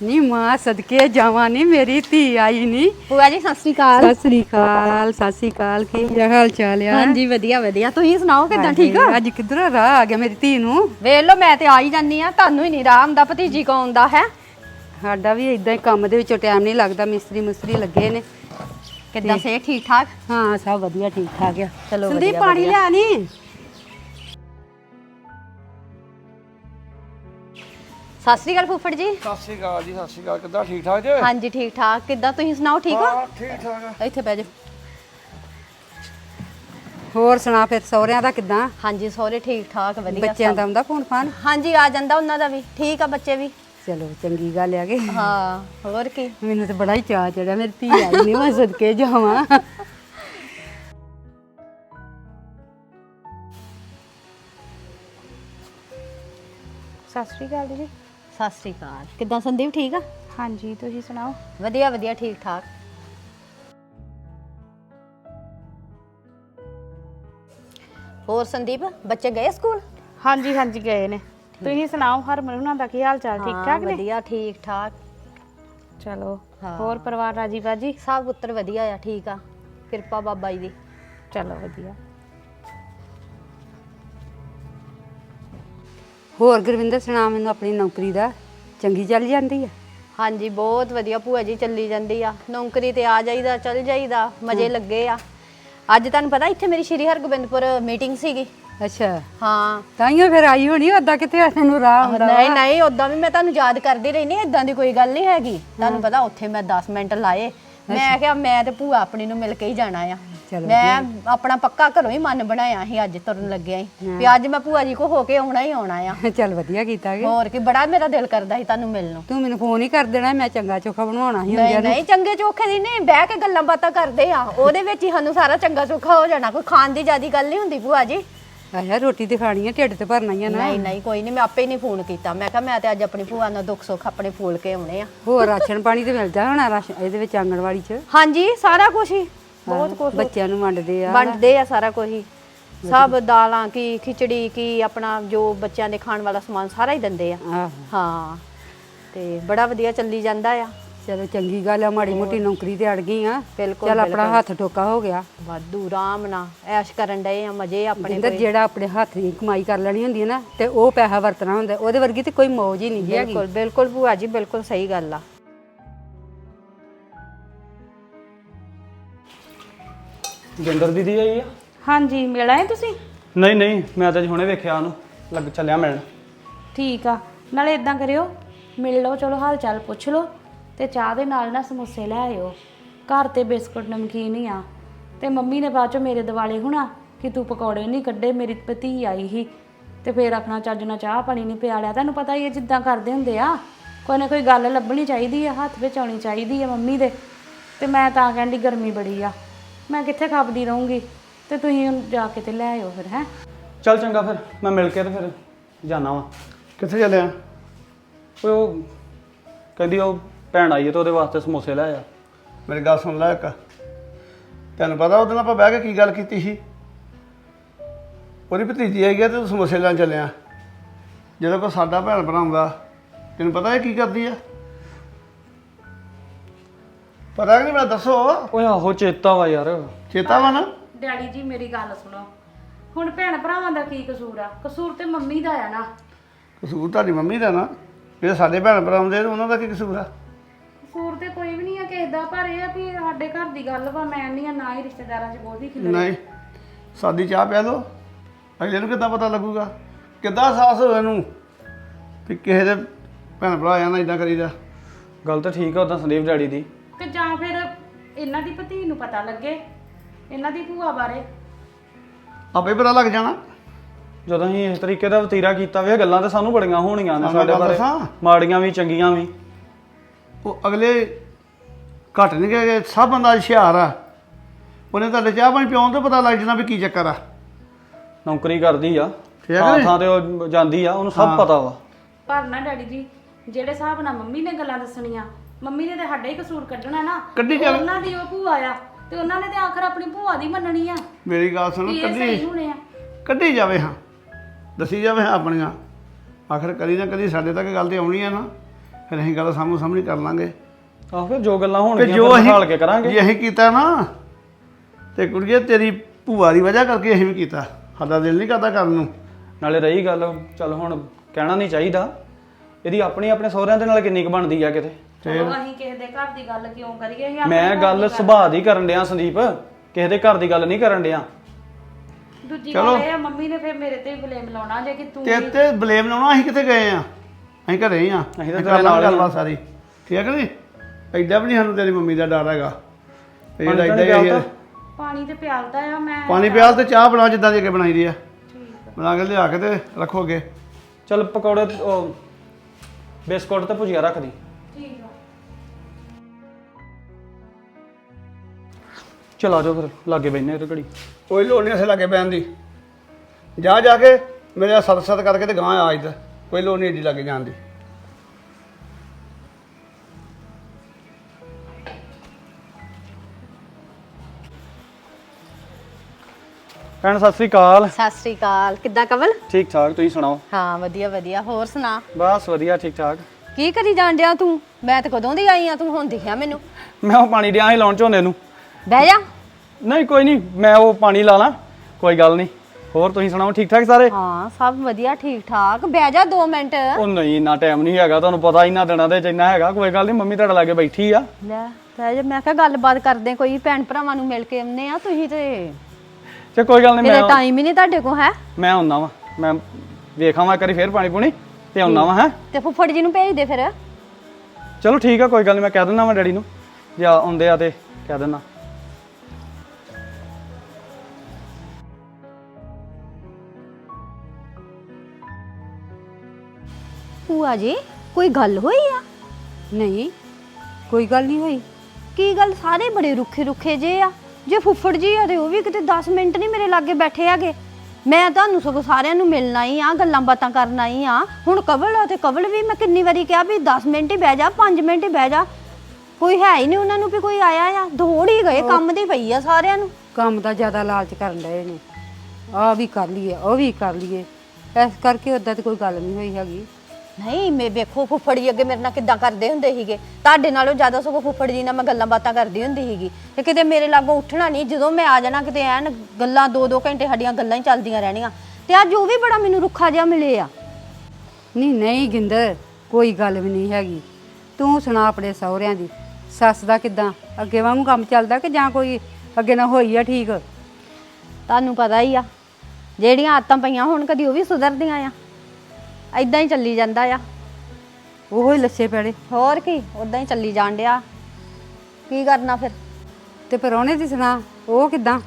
ਨੀ ਮਾਂ ਸਦਕੇ ਜਾਵਾਂ ਨੀ ਮੇਰੀ ਧੀ ਆਈ ਨੀ। ਭੂਆ ਜੀ ਸਤਿ ਸ਼੍ਰੀ ਅਕਾਲ। ਸਤਿ ਸ੍ਰੀ ਅਕਾਲ ਸਤਿ ਸ੍ਰੀ ਅਕਾਲ ਕੀ ਹਾਲ ਚਾਲ ਆ? ਹਾਂਜੀ ਵਧੀਆ ਵਧੀਆ। ਤੁਸੀਂ ਸੁਣਾਓ ਕਿਦਾਂ ਠੀਕ ਆ ਅੱਜ ਕਿੱਧਰੋਂ ਰਾਹ ਆ ਗਿਆ ਮੇਰੀ ਧੀ ਨੂੰ? ਵੇਖ ਲਓ ਮੈਂ ਤੇ ਆ ਹੀ ਜਾਨੀ ਆ ਤੁਹਾਨੂੰ ਹੀ ਨਹੀਂ ਆਰਾਮ ਦਾ ਭਤੀਜੀ ਕੌਣ ਦਾ ਹੈ? ਸਾਡਾ ਵੀ ਇਦਾਂ ਹੀ ਕੰਮ ਦੇ ਵਿੱਚੋਂ ਟਾਈਮ ਨਹੀਂ ਲੱਗਦਾ ਮਿਸਤਰੀ ਮੁਸਤਰੀ ਲੱਗੇ ਨੇ। ਕਿਦਾਂ ਸੇ ਠੀਕ ਠਾਕ ਹਾਂ ਸਭ ਵਧੀਆ ਠੀਕ ਠਾਕ ਆ। ਚਲੋ ਸੰਦੀਪ ਵਧੀਆ, ਪਾਣੀ ਵਧੀਆ। ਲਿਆ ਨੀ? ਸਤਿ ਸ਼੍ਰੀ ਅਕਾਲ ਫੁੱਫੜ ਜੀ। ਸਤਿ ਸ਼੍ਰੀ ਅਕਾਲ ਜੀ ਸਤਿ ਸ਼੍ਰੀ ਅਕਾਲ। ਕਿੱਦਾਂ ਠੀਕ ਠਾਕ ਜੇ? ਹਾਂਜੀ ਠੀਕ ਠਾਕ। ਕਿਦਾਂ ਤੁਸੀਂ ਸੁਣਾਓ ਠੀਕ ਹੋ? ਹਾਂ ਠੀਕ ਠਾਕ ਆ। ਇੱਥੇ ਬਹਿ ਜਾਓ। ਹੋਰ ਸੁਣਾ ਫਿਰ ਸਹੁਰਿਆਂ ਦਾ ਕਿਦਾਂ? ਹਾਂਜੀ ਸਹੁਰੇ ਠੀਕ ਠਾਕ ਵਧੀਆ ਬੱਚਿਆਂ ਸਭ। ਦਾ ਆਉਂਦਾ ਫੋਨ ਫਾਨ? ਹਾਂਜੀ ਆ ਜਾਂਦਾ ਉਹਨਾਂ ਦਾ ਵੀ। ਠੀਕ ਆ ਬੱਚੇ ਵੀ। ਚਲੋ ਚੰਗੀ ਗੱਲ ਆ ਕਿ ਹਾਂ ਹੋਰ ਕੀ? ਮੈਨੂੰ ਤੇ ਬੜਾ ਹੀ ਚਾਅ ਚੜਿਆ ਮੇਰੀ ਧੀ ਆਈ ਨਹੀਂ ਮੈਂ ਸਦਕੇ ਜਾਵਾਂ। ਸਤਿ ਸ਼੍ਰੀ ਅਕਾਲ ਜੀ ਸਤਿ ਸ਼੍ਰੀ ਅਕਾਲ। ਕਿਦਾਂ ਸੰਦੀਪ ਠੀਕ ਆ? ਹਾਂਜੀ ਤੁਸੀਂ ਸੁਣਾਓ? ਵਧੀਆ ਵਧੀਆ ਠੀਕ ਠਾਕ। ਹੋਰ ਸੰਦੀਪ ਬੱਚੇ ਗਏ ਸਕੂਲ? ਹਾਂਜੀ ਹਾਂਜੀ ਗਏ ਨੇ। ਤੁਸੀਂ ਸੁਣਾਓ ਹਰਮਨ ਉਹਨਾਂ ਦਾ ਕੀ ਹਾਲ ਚਾਲ ਠੀਕ ਠਾਕ ਨੇ? ਵਧੀਆ ਠੀਕ ਠਾਕ। ਚਲੋ ਹਾਂ। ਹੋਰ ਪਰਿਵਾਰ ਰਾਜੀ ਬਾਜੀ ਸਭ ਪੁੱਤਰ ਵਧੀਆ ਆ ਠੀਕ ਆ। ਕਿਰਪਾ ਬਾਬਾ ਜੀ ਦੀ। ਚਲੋ ਵਧੀਆ। ਹੋਰ ਗੁਰਵਿੰਦਰ ਸੁਣਾ ਮੈਨੂੰ ਆਪਣੀ ਨੌਕਰੀ ਦਾ ਚੰਗੀ ਚੱਲ ਜਾਂਦੀ ਆ? ਹਾਂਜੀ ਬਹੁਤ ਵਧੀਆ ਭੂਆ ਜੀ ਚੱਲੀ ਜਾਂਦੀ ਆ। ਨੌਕਰੀ ਤੇ ਆ ਜਾਈਦਾ ਚੱਲ ਜਾਈਦਾ ਮਜ਼ੇ ਲੱਗੇ ਆ। ਅੱਜ ਤੁਹਾਨੂੰ ਪਤਾ ਇੱਥੇ ਮੇਰੀ ਸ਼੍ਰੀ ਹਰਗੋਬਿੰਦਪੁਰ ਮੀਟਿੰਗ ਸੀਗੀ। ਅੱਛਾ। ਹਾਂ। ਤਾਈਓ ਫਿਰ ਆਈ ਹੋਣੀ ਓਦਾਂ ਕਿਤੇ ਆਣ ਨੂੰ ਰਾਹ ਹੁੰਦਾ ਨਹੀਂ ਨਹੀਂ ਉਦਾਂ ਵੀ ਮੈਂ ਤੁਹਾਨੂੰ ਯਾਦ ਕਰਦੀ ਰਹਿਣੀ ਇਦਾਂ ਦੀ ਕੋਈ ਗੱਲ ਨਹੀਂ ਹੈਗੀ। ਤੁਹਾਨੂੰ ਪਤਾ ਉੱਥੇ ਮੈਂ 10 ਮਿੰਟ ਲਾਏ। ਮੈਂ ਕਿਹਾ ਮੈਂ ਤੇ ਭੂਆ ਆਪਣੀ ਨੂੰ ਮਿਲ ਕੇ ਹੀ ਜਾਣਾ ਆ। ਮੈਂ ਆਪਣਾ ਪੱਕਾ ਘਰੋਂ ਹੀ ਮਨ ਬਣਾਇਆ ਸੀ ਅੱਜ ਤੁਰਨ ਲੱਗਿਆ ਸੀ। ਵੀ ਅੱਜ ਮੈਂ ਭੂਆ ਜੀ ਕੋ ਹੋ ਕੇ ਆਉਣਾ ਹੀ ਆਉਣਾ ਆ। [laughs] ਚੱਲ ਵਧੀਆ ਕੀਤਾ ਕਿ ਹੋਰ ਕੀ ਬੜਾ ਮੇਰਾ ਦਿਲ ਕਰਦਾ ਸੀ ਤੁਹਾਨੂੰ ਮਿਲਣ ਨੂੰ। ਤੂੰ ਮੈਨੂੰ ਫੋਨ ਹੀ ਕਰ ਦੇਣਾ ਮੈਂ ਚੰਗਾ ਚੋਖਾ ਬਣਵਾਉਣਾ ਸੀ ਨਹੀਂ ਨਹੀਂ ਚੰਗੇ ਚੋਖੇ ਦੀ ਨਹੀਂ ਬਹਿ ਕੇ ਗੱਲਾਂ ਬਾਤਾਂ ਕਰਦੇ ਆ। ਉਹਦੇ ਵਿੱਚ ਹੀ ਸਾਨੂੰ ਸਾਰਾ ਚੰਗਾ ਚੋਖਾ ਹੋ ਜਾਣਾ। ਕੋਈ ਖਾਣ ਦੀ ਜਿਆਦੀ ਗੱਲ ਨਹੀਂ ਹੁੰਦੀ ਭੂਆ ਜੀ। ਆਇਆ ਰੋਟੀ ਤੇ ਖਾਣੀ ਆ ਢਿੱਡ ਤੇ ਭਰਨਾ ਹੀ ਆ ਨਾ। ਨਹੀਂ ਨਹੀਂ ਕੋਈ ਨਹੀਂ ਮੈਂ ਆਪੇ ਹੀ ਨਹੀਂ ਫੋਨ ਕੀਤਾ। ਮੈਂ ਕਿਹਾ ਮੈਂ ਤੇ ਅੱਜ ਆਪਣੀ ਭੂਆ ਨਾਲ ਦੁੱਖ ਸੁੱਖ ਆਪਣੇ ਫੋਲ ਕੇ ਆਉਣੇ ਆ। ਹੋਰ ਰਾਸ਼ਨ ਪਾਣੀ ਤੇ ਮਿਲਦਾ ਹੋਣਾ ਰਾਸ਼ਨ ਇਹਦੇ ਵਿੱਚ ਆਂਗਣਵਾੜੀ 'ਚ? ਹਾਂਜੀ ਸਾਰਾ ਕੁਝ ਹੀ। ਬਹੁਤ ਕੁਝ ਬੱਚਿਆਂ ਨੂੰ ਵੰਡਦੇ ਆ। ਵੰਡਦੇ ਆ ਸਾਰਾ ਕੁਝ ਹੀ। ਸਭ ਦਾਲਾਂ ਕੀ ਖਿਚੜੀ ਕੀ ਆਪਣਾ ਜੋ ਬੱਚਿਆਂ ਦੇ ਖਾਣ ਵਾਲਾ ਸਮਾਨ ਸਾਰਾ ਹੀ ਦਿੰਦੇ ਆ। ਹਾਂ ਤੇ ਬੜਾ ਵਧੀਆ ਚੱਲੀ ਜਾਂਦਾ ਆ। ਚਲੋ ਚੰਗੀ ਗੱਲ ਆ ਮਾੜੀ ਮੋਟੀ ਨੌਕਰੀ ਤੇ ਅੜ ਗਈ ਆ। ਬਿਲਕੁਲ, ਚੱਲ ਆਪਣਾ ਹੱਥ ਟੋਕਾ ਹੋ ਗਿਆ। ਵਾਧੂ ਆਰਾਮ ਨਾਲ। ਐਸ਼ ਕਰਨ ਡਏ ਆ ਮਜ਼ੇ ਆਪਣੇ ਜਿੰਦਰ ਜਿਹੜਾ ਆਪਣੇ ਹੱਥ ਦੀ ਕਮਾਈ ਕਰ ਲੈਣੀ ਹੁੰਦੀ ਹੈ ਨਾ ਤੇ ਉਹ ਪੈਸਾ ਵਰਤਣਾ ਹੁੰਦਾ ਉਹਦੇ ਵਰਗੀ ਤੇ ਕੋਈ ਮੌਜ ਹੀ ਨਹੀਂ ਹੈਗੀ। ਬਿਲਕੁਲ ਬਿਲਕੁਲ ਭੂਆ ਜੀ ਬਿਲਕੁਲ ਸਹੀ ਗੱਲ ਆ। ਜਿੰਦਰ ਦੀਦੀ ਆਈ ਆ? ਹਾਂਜੀ ਮਿਲ ਆਏ ਤੁਸੀਂ? ਨਹੀਂ ਨਹੀਂ ਮੈਂ ਤਾਂ ਜੀ ਹੁਣੇ ਵੇਖਿਆ ਉਹਨੂੰ ਲੱਗ ਚੱਲਿਆ ਮਿਲਣ। ਠੀਕ ਆ ਨਾਲੇ ਇਦਾਂ ਕਰਿਓ ਮਿਲ ਲਓ ਚਲੋ ਹਾਲ ਚਾਲ ਪੁੱਛ ਲਓ ਤੇ ਚਾਹ ਦੇ ਨਾਲ ਨਾ ਸਮੋਸੇ ਲੈ ਆਇਓ। ਘਰ ਤੇ ਬਿਸਕੁਟ ਨਮਕੀਨ ਹੀ ਆ। ਤੇ ਮੰਮੀ ਨੇ ਬਾਅਦ ਚੋਂ ਮੇਰੇ ਦਿਵਾਲੇ ਹੋਣਾ ਕਿ ਤੂੰ ਪਕੌੜੇ ਨਹੀਂ ਕੱਢੇ ਮੇਰੀ ਭਤੀ ਆਈ ਸੀ। ਤੇ ਫੇਰ ਆਪਣਾ ਚੱਜ ਨਾਲ ਚਾਹ ਪਾਣੀ ਨਹੀਂ ਪਿਆ ਲਿਆ। ਤੁਹਾਨੂੰ ਪਤਾ ਹੀ ਹੈ ਜਿੱਦਾਂ ਕਰਦੇ ਹੁੰਦੇ ਆ। ਕੋਈ ਨਾ ਕੋਈ ਗੱਲ ਲੱਭਣੀ ਚਾਹੀਦੀ ਆ ਹੱਥ ਵਿੱਚ ਆਉਣੀ ਚਾਹੀਦੀ ਆ ਮੰਮੀ ਦੇ। ਤੇ ਮੈਂ ਤਾਂ ਕਹਿੰਦੀ ਗਰਮੀ ਬੜੀ ਆ। ਮੈਂ ਕਿੱਥੇ ਖਾਪਦੀ ਰਹੂੰਗੀ? ਤੇ ਤੁਸੀਂ ਹੁਣ ਜਾ ਕੇ ਤੇ ਲੈ ਆਇਓ ਫਿਰ ਹੈ? ਚੱਲ ਚੰਗਾ ਫਿਰ ਮੈਂ ਮਿਲ ਕੇ ਤੇ ਫਿਰ ਜਾਣਾ ਵਾ। ਕਿੱਥੇ ਚੱਲਿਆ ਓਏ ਉਹ ਕਹਿੰਦੀ ਉਹ ਭੈਣ ਆਈ ਹੈ ਤੇ ਉਹਦੇ ਵਾਸਤੇ ਸਮੋਸੇ ਲੈ ਆ। ਮੇਰੀ ਗੱਲ ਸੁਣ ਲੈ ਇੱਕ। ਤੈਨੂੰ ਪਤਾ ਉਹਦੇ ਨਾਲ ਆਪਾਂ ਬਹਿ ਕੇ ਕੀ ਗੱਲ ਕੀਤੀ ਸੀ? ਉਹਦੀ ਭਤੀਜੀ ਆਈ ਗਿਆ ਤੇ ਤੂੰ ਸਮੋਸੇ ਲੈਣ ਚੱਲਿਆ ਜਦੋਂ ਕੋ ਸਾਡਾ ਭੈਣ ਭਰਾ ਆਉਂਦਾ ਤੈਨੂੰ ਪਤਾ ਇਹ ਕੀ ਕਰਦੀ ਆ? ਪਤਾ ਕਿ ਨਹੀਂ ਮੈਂ ਦੱਸੋ? ਓਏ ਆਹੋ ਚੇਤਾ ਵਾ ਯਾਰ। ਚੇਤਾ ਵਾ ਨਾ? ਡੈਡੀ ਜੀ ਮੇਰੀ ਗੱਲ ਸੁਣੋ। ਹੁਣ ਭੈਣ ਭਰਾਵਾਂ ਦਾ ਕੀ ਕਸੂਰ ਆ? ਕਸੂਰ ਤੇ ਮੰਮੀ ਦਾ ਆ ਨਾ। ਕਸੂਰ ਤੁਹਾਡੀ ਮੰਮੀ ਦਾ ਨਾ? ਜਿਹੜੇ ਸਾਡੇ ਭੈਣ ਭਰਾ ਨੇ ਉਹਨਾਂ ਦਾ ਕੀ ਕਸੂਰ ਆ? ਕਸੂਰ ਤੇ ਕੋਈ ਵੀ ਨਹੀਂ ਆ ਕਿਸੇ ਦਾ ਪਰ ਇਹ ਆ ਵੀ ਸਾਡੇ ਘਰ ਦੀ ਗੱਲ ਵਾ ਮੈਂ ਨਹੀਂ ਆ ਨਾ ਹੀ ਰਿਸ਼ਤੇਦਾਰਾਂ 'ਚ ਬਹੁਤੀ ਖਿਲ ਨਹੀਂ ਸਾਦੀ ਚਾਹ ਪਿਆ ਲੋ ਅਗਲੇ ਨੂੰ ਕਿੱਦਾਂ ਪਤਾ ਲੱਗੂਗਾ? ਕਿੱਦਾਂ ਅਹਿਸਾਸ ਹੋਇਆ ਇਹਨੂੰ? ਵੀ ਕਿਸੇ ਦੇ ਭੈਣ ਭਰਾ ਆਇਆ ਨਾ ਇਦਾਂ ਕਰੀਦਾ। ਗੱਲ ਤਾਂ ਠੀਕ ਆ ਉਦਾਂ ਸੰਦੀਪ ਡੈਡੀ ਦੀ। ਤੇ ਜਾਂ ਫਿਰ ਇਹਨਾਂ ਦੀ ਭਤੀ ਨੂੰ ਪਤਾ ਲੱਗੇ ਇਹਨਾਂ ਦੀ ਭੂਆ ਬਾਰੇ। ਆਪੇ ਪਤਾ ਲੱਗ ਜਾਣਾ। ਜਦੋਂ ਅਸੀਂ ਇਸ ਤਰੀਕੇ ਦਾ ਵਤੀਰਾ ਕੀਤਾ ਵੇ ਗੱਲਾਂ ਤਾਂ ਸਾਨੂੰ ਬੜੀਆਂ ਹੋਣੀਆਂ ਨੇ ਹਾਂ, ਮੈਂ ਸਾਡੇ ਗੱਲ ਬਾਰੇ। ਦੱਸਾਂ? ਮਾੜੀਆਂ ਵੀ ਚੰਗੀਆਂ ਵੀ। ਉਹ ਅਗਲੇ ਘੱਟ ਨਹੀਂ ਗਏ ਸਭ ਬੰਦਾ ਹੁਸ਼ਿਆਰ ਆ। ਉਹਨੇ ਤੁਹਾਡੇ ਚਾਹ ਪਾਣੀ ਪਿਆਉਣ ਤੋਂ ਪਤਾ ਲੱਗ ਜਾਣਾ ਵੀ ਕੀ ਚੱਕਰ ਆ। ਨੌਕਰੀ ਕਰਦੀ ਆ। ਠੀਕ ਥਾਂ ਤੇ ਉਹ ਜਾਂਦੀ ਆ ਉਹਨੂੰ ਸਭ ਪਤਾ ਵਾ। ਪਰ ਨਾ ਡੈਡੀ ਜੀ ਜਿਹੜੇ ਹਿਸਾਬ ਨਾਲ ਮੰਮੀ ਨੇ ਗੱਲਾਂ ਦੱਸਣੀਆਂ ਮੰਮੀ ਨੇ ਤੇ ਸਾਡਾ ਹੀ ਕਸੂਰ ਕੱਢਣਾ ਨਾ। ਕੱਢੀ ਜਾਵੇ। ਉਹਨਾਂ ਦੀ ਉਹ ਭੂਆ ਆ ਤੇ ਉਹਨਾਂ ਨੇ ਤੇ ਆਖਰ ਆਪਣੀ ਭੂਆ ਦੀ ਮੰਨਣੀ ਆ। ਮੇਰੀ ਗੱਲ ਸੁਣ ਵੀ ਇਹ ਕੱਢੀ। ਸਹੀ ਹੋਣੇ ਆ। ਕੱਢੀ ਜਾਵੇ ਹਾਂ। ਦੱਸੀ ਜਾਵੇ ਹਾਂ ਆਪਣੀਆਂ। ਆਖਰ ਕਦੀ ਨਾ ਕਦੀ ਸਾਡੇ ਤੱਕ ਗੱਲ ਤੇ ਆਉਣੀ ਆ ਨਾ। ਫਿਰ ਅਸੀਂ ਗੱਲ ਸਾਹਮਣੇ ਸਾਹਮਣੇ ਕਰ ਲਾਂਗੇ। ਆਹ ਫਿਰ ਜੋ ਗੱਲਾਂ ਤੇ ਹੋਣਗੀਆਂ ਜੋ ਫਿਰ ਅਸੀਂ ਸੰਭਾਲ ਕੇ ਕਰਾਂਗੇ। ਜੇ ਅਸੀਂ ਕੀਤਾ ਨਾ ਤੇ ਕੁੜੀਏ ਤੇਰੀ ਭੂਆ ਦੀ ਵਜ੍ਹਾ ਕਰਕੇ ਅਸੀਂ ਵੀ ਕੀਤਾ। ਸਾਡਾ ਦਿਲ ਨਹੀਂ ਕਰਦਾ ਕਰਨ ਨੂੰ। ਨਾਲੇ ਰਹੀ ਗੱਲ ਚੱਲ ਹੁਣ ਕਹਿਣਾ ਨਹੀਂ ਚਾਹੀਦਾ। ਇਹਦੀ ਆਪਣੀ ਆਪਣੇ ਸਹੁਰਿਆਂ ਦੇ ਨਾਲ ਕਿੰਨੀ ਕੁ ਬਣਦੀ ਆ ਕਿਤੇ? ਚਲੋ ਅਸੀਂ ਕਿਸੇ ਦੇ ਘਰ ਦੀ ਗੱਲ ਕਿਉਂ ਕਰੀਏ? ਅਸੀਂ ਆਪਣੇ ਮੈਂ ਘਰ ਗੱਲ ਦੀ ਸੁਭਾਅ ਦੀ ਕਰਨ ਡਿਆ ਸੰਦੀਪ। ਕਿਸੇ ਦੇ ਘਰ ਦੀ ਗੱਲ ਨਹੀਂ ਕਰਨ ਡਿਆ। ਦੂਜੀ ਗੱਲ ਇਹ ਆ ਮੰਮੀ ਨੇ ਫਿਰ ਮੇਰੇ ਤੇ ਬਲੇਮ ਲਾਉਣਾ ਜੇ ਕਿ ਤੂੰ ਤੇ ਤੇ ਬਲੇਮ ਲਾਉਣਾ ਅਸੀਂ ਕਿੱਥੇ ਗਏ ਆ? ਅਸੀਂ ਘਰੇ ਹੀ ਆ। ਅਸੀਂ ਤਾਂ ਤੇਰੇ ਨਾਲ ਹੀ। ਗੱਲਬਾਤ ਸਾਰੀ। ਠੀਕ ਹੈ ਕਿ ਨਹੀਂ? ਐਡਾ ਵੀ ਨਹੀਂ ਸਾਨੂੰ ਤੇਰੀ ਮੰਮੀ ਦਾ ਡਰ ਹੈਗਾ। ਤੇ ਜਿਹੜਾ ਐਡਾ ਹੀ ਆ। ਪਿਆਲਤਾ? ਪਾਣੀ ਤੇ ਪਿਆਲਦਾ ਆ ਮੈਂ ਪਾਣੀ ਪਿਆਲ ਤੇ ਚਾਹ ਬਣਾ ਜਿੱਦਾਂ ਦੀ ਅੱਗੇ ਬਣਾਈ ਦੀ ਆ। ਬਣਾ ਕੇ ਲਿਆ ਕੇ ਤੇ ਰੱਖੋ ਅੱਗੇ। ਚੱਲ ਪਕੌੜੇ ਉਹ ਬਿਸਕੁਟ ਤੇ ਭੁਜੀਆ ਰੱਖ ਦੀ। ਚਲ ਆ ਜਾਓ ਫਿਰ ਲਾਗੇ ਬੈਠਨੇ ਤੇ ਘੜੀ। ਕੋਈ ਲੋੜ ਨਹੀਂ ਅਸੇ ਲਾਗੇ ਪੈਣ ਦੀ। ਜਾ ਜਾ ਕੇ ਮੇਰੇ ਸਤ ਸਤ ਕਰਕੇ ਤੇ ਗਾਂ ਆ ਇੱਧਰ। ਕੋਈ ਲੋੜ ਨਹੀਂ ਏਡੀ ਲਾਗੇ ਜਾਣ ਦੀ। ਭੈਣ ਸਤਿ ਸ੍ਰੀ ਅਕਾਲ। ਸਤਿ ਸ੍ਰੀ ਅਕਾਲ। ਕਿੱਦਾਂ ਕਵਲ? ਠੀਕ ਠਾਕ ਤੁਸੀਂ ਸੁਣਾਓ? ਹਾਂ ਵਧੀਆ ਵਧੀਆ। ਹੋਰ ਸੁਣਾ? ਬਸ ਵਧੀਆ ਠੀਕ ਠਾਕ। ਕੀ ਕਰੀ ਜਾਣ ਡਿਆ ਤੂੰ? ਮੈਂ ਤੇ ਕਦੋਂ ਦੀ ਆਈ ਆ ਤੂੰ ਹੁਣ ਦਿਖਿਆ ਮੈਨੂੰ। ਮੈਂ ਉਹ ਪਾਣੀ ਡਿਆ ਸੀ ਲਾਉਣ ਝੋਨੇ ਨੂੰ। ਬਹਿ ਜਾ। ਨਹੀਂ ਕੋਈ ਨਹੀਂ ਮੈਂ ਉਹ ਪਾਣੀ ਲਾ ਲਾਂ ਕੋਈ ਗੱਲ ਨਹੀਂ। ਹੋਰ ਤੁਸੀਂ ਸੁਣਾਓ ਠੀਕ ਠਾਕ ਸਾਰੇ? ਹਾਂ ਸਭ ਵਧੀਆ ਠੀਕ ਠਾਕ ਬਹਿ ਜਾ 2 ਮਿੰਟ। ਉਹ ਨਹੀਂ ਇੰਨਾ ਟਾਈਮ ਨਹੀਂ ਹੈਗਾ ਤੁਹਾਨੂੰ ਪਤਾ ਇੰਨਾ ਦਿਨਾਂ ਦੇ ਇੰਨਾ ਹੈਗਾ ਕੋਈ ਗੱਲ ਨਹੀਂ ਮੰਮੀ ਤੁਹਾਡੇ ਲਾਗੇ ਬੈਠੀ ਆ। ਲੈ ਬਹਿ ਜਾ ਮੈਂ ਕਿਹਾ ਗੱਲਬਾਤ ਕਰਦੇ ਕੋਈ ਭੈਣ ਭਰਾਵਾਂ ਨੂੰ ਮਿਲ ਕੇ ਆਉਂਦੇ ਆ ਤੁਸੀਂ ਤੇ। ਤੇ ਕੋਈ ਗੱਲ ਨਹੀਂ ਇਹਦਾ ਮੈਂ ਟਾਈਮ ਹੀ ਨਹੀਂ ਤੁਹਾਡੇ ਕੋਲ ਹੈ? ਮੈਂ ਆਉਣਾ ਵਾ ਮੈਂ ਵੇਖਾਂ ਮੈਂ ਕਰੀ ਫੇਰ ਪਾਣੀ ਪੂਣੀ ਤੇ ਆਉਣਾ ਵਾ ਹੈ? ਤੇ ਫੁੱਫੜ ਜੀ ਨੂੰ ਭੇਜ ਦੇ ਫਿਰ। ਚਲੋ ਠੀਕ ਆ ਕੋਈ ਗੱਲ ਨਹੀਂ ਮੈਂ ਕਹਿ ਦਿੰਦਾ ਮੈਂ ਡੈਡੀ ਨੂੰ ਜੇ ਆਉਂਦੇ ਆ ਤੇ ਕਹਿ ਦਿੰਦਾ। ਭੂਆ ਜੀ ਕੋਈ ਗੱਲ ਹੋਈ ਆ? ਨਹੀਂ ਕੋਈ ਗੱਲ ਨਹੀਂ ਹੋਈ। ਕੀ ਗੱਲ ਸਾਰੇ ਬੜੇ ਰੁੱਖੇ ਰੁੱਖੇ ਜੇ ਆ? ਜੇ ਫੁੱਫੜ ਜੀ ਆ ਤੇ ਉਹ ਵੀ ਕਿਤੇ 10 ਮਿੰਟ ਨਹੀਂ ਮੇਰੇ ਲਾਗੇ ਬੈਠੇ ਹੈਗੇ। ਮੈਂ ਤੁਹਾਨੂੰ ਸਗੋਂ ਸਾਰਿਆਂ ਨੂੰ ਮਿਲਣਾ ਹੀ ਆ ਗੱਲਾਂ ਬਾਤਾਂ ਕਰਨਾ ਹੀ ਆ। ਹੁਣ ਕਵਲ ਆ ਤੇ ਕਵਲ ਵੀ ਮੈਂ ਕਿੰਨੀ ਵਾਰੀ ਕਿਹਾ ਵੀ 10 ਮਿੰਟ ਹੀ ਬਹਿ ਜਾ 5 ਮਿੰਟ ਹੀ ਬਹਿ ਜਾ। ਕੋਈ ਹੈ ਹੀ ਨਹੀਂ ਉਹਨਾਂ ਨੂੰ ਵੀ ਕੋਈ ਆਇਆ ਆ। ਦੌੜ ਹੀ ਗਏ ਕੰਮ ਦੀ ਪਈ ਆ ਸਾਰਿਆਂ ਨੂੰ। ਕੰਮ ਦਾ ਜ਼ਿਆਦਾ ਲਾਲਚ ਕਰਨ ਡਏ ਨੇ। ਆ ਵੀ ਕਰ ਲਈਏ ਉਹ ਵੀ ਕਰ ਲਈਏ। ਇਸ ਕਰਕੇ ਉਦਾਂ ਤੇ ਕੋਈ ਗੱਲ ਨਹੀਂ ਹੋਈ ਹੈਗੀ। ਨਹੀਂ ਮੈਂ ਵੇਖੋ ਫੁੱਫੜ ਜੀ ਅੱਗੇ ਮੇਰੇ ਨਾਲ ਕਿੱਦਾਂ ਕਰਦੇ ਹੁੰਦੇ ਸੀਗੇ। ਤੁਹਾਡੇ ਨਾਲੋਂ ਜ਼ਿਆਦਾ ਸਗੋਂ ਫੁੱਫੜ ਜੀ ਨਾਲ ਮੈਂ ਗੱਲਾਂ ਬਾਤਾਂ ਕਰਦੀ ਹੁੰਦੀ ਸੀਗੀ। ਤੇ ਕਿਤੇ ਮੇਰੇ ਲਾਗੋਂ ਉੱਠਣਾ ਨਹੀਂ ਜਦੋਂ ਮੈਂ ਆ ਜਾਣਾ ਕਿਤੇ ਐਨ ਗੱਲਾਂ 2-2 ਘੰਟੇ ਸਾਡੀਆਂ ਗੱਲਾਂ ਹੀ ਚੱਲਦੀਆਂ ਰਹਿਣੀਆਂ। ਤੇ ਅੱਜ ਉਹ ਵੀ ਬੜਾ ਮੈਨੂੰ ਰੁੱਖਾ ਜਿਹਾ ਮਿਲੇ ਆ। ਨਹੀਂ ਨਹੀਂ ਗਿੰਦਰ ਕੋਈ ਗੱਲ ਵੀ ਨਹੀਂ ਹੈਗੀ। ਤੂੰ ਸੁਣਾ ਆਪਣੇ ਸਹੁਰਿਆਂ ਦੀ। ਸੱਸ ਦਾ ਕਿਦਾਂ? ਅੱਗੇ ਵਾਂਗੂ ਕੰਮ ਚੱਲਦਾ ਕਿ ਜਾਂ ਕੋਈ ਅੱਗੇ ਨਾ ਹੋਈ ਆ ਠੀਕ? ਤੁਹਾਨੂੰ ਪਤਾ ਹੀ ਆ ਜਿਹੜੀਆਂ ਆਦਤਾਂ ਪਈਆਂ ਹੁਣ ਕਦੀ ਉਹ ਵੀ ਸੁਧਰਦੀਆਂ ਆ। ਐਦਾਂ ਹੀ ਚੱਲੀ ਜਾਂਦਾ ਆ। ਉਹੋ ਹੀ ਲੱਸੇ ਪੈੜੇ ਹੋਰ ਕੀ ਉਦਾਂ ਹੀ ਚੱਲੀ ਜਾਣ ਡਿਆ। ਕੀ ਕਰਨਾ ਫਿਰ? ਤੇ ਪਰੌਣੇ ਦੀ ਸੁਣਾ ਉਹ ਕਿਦਾਂ?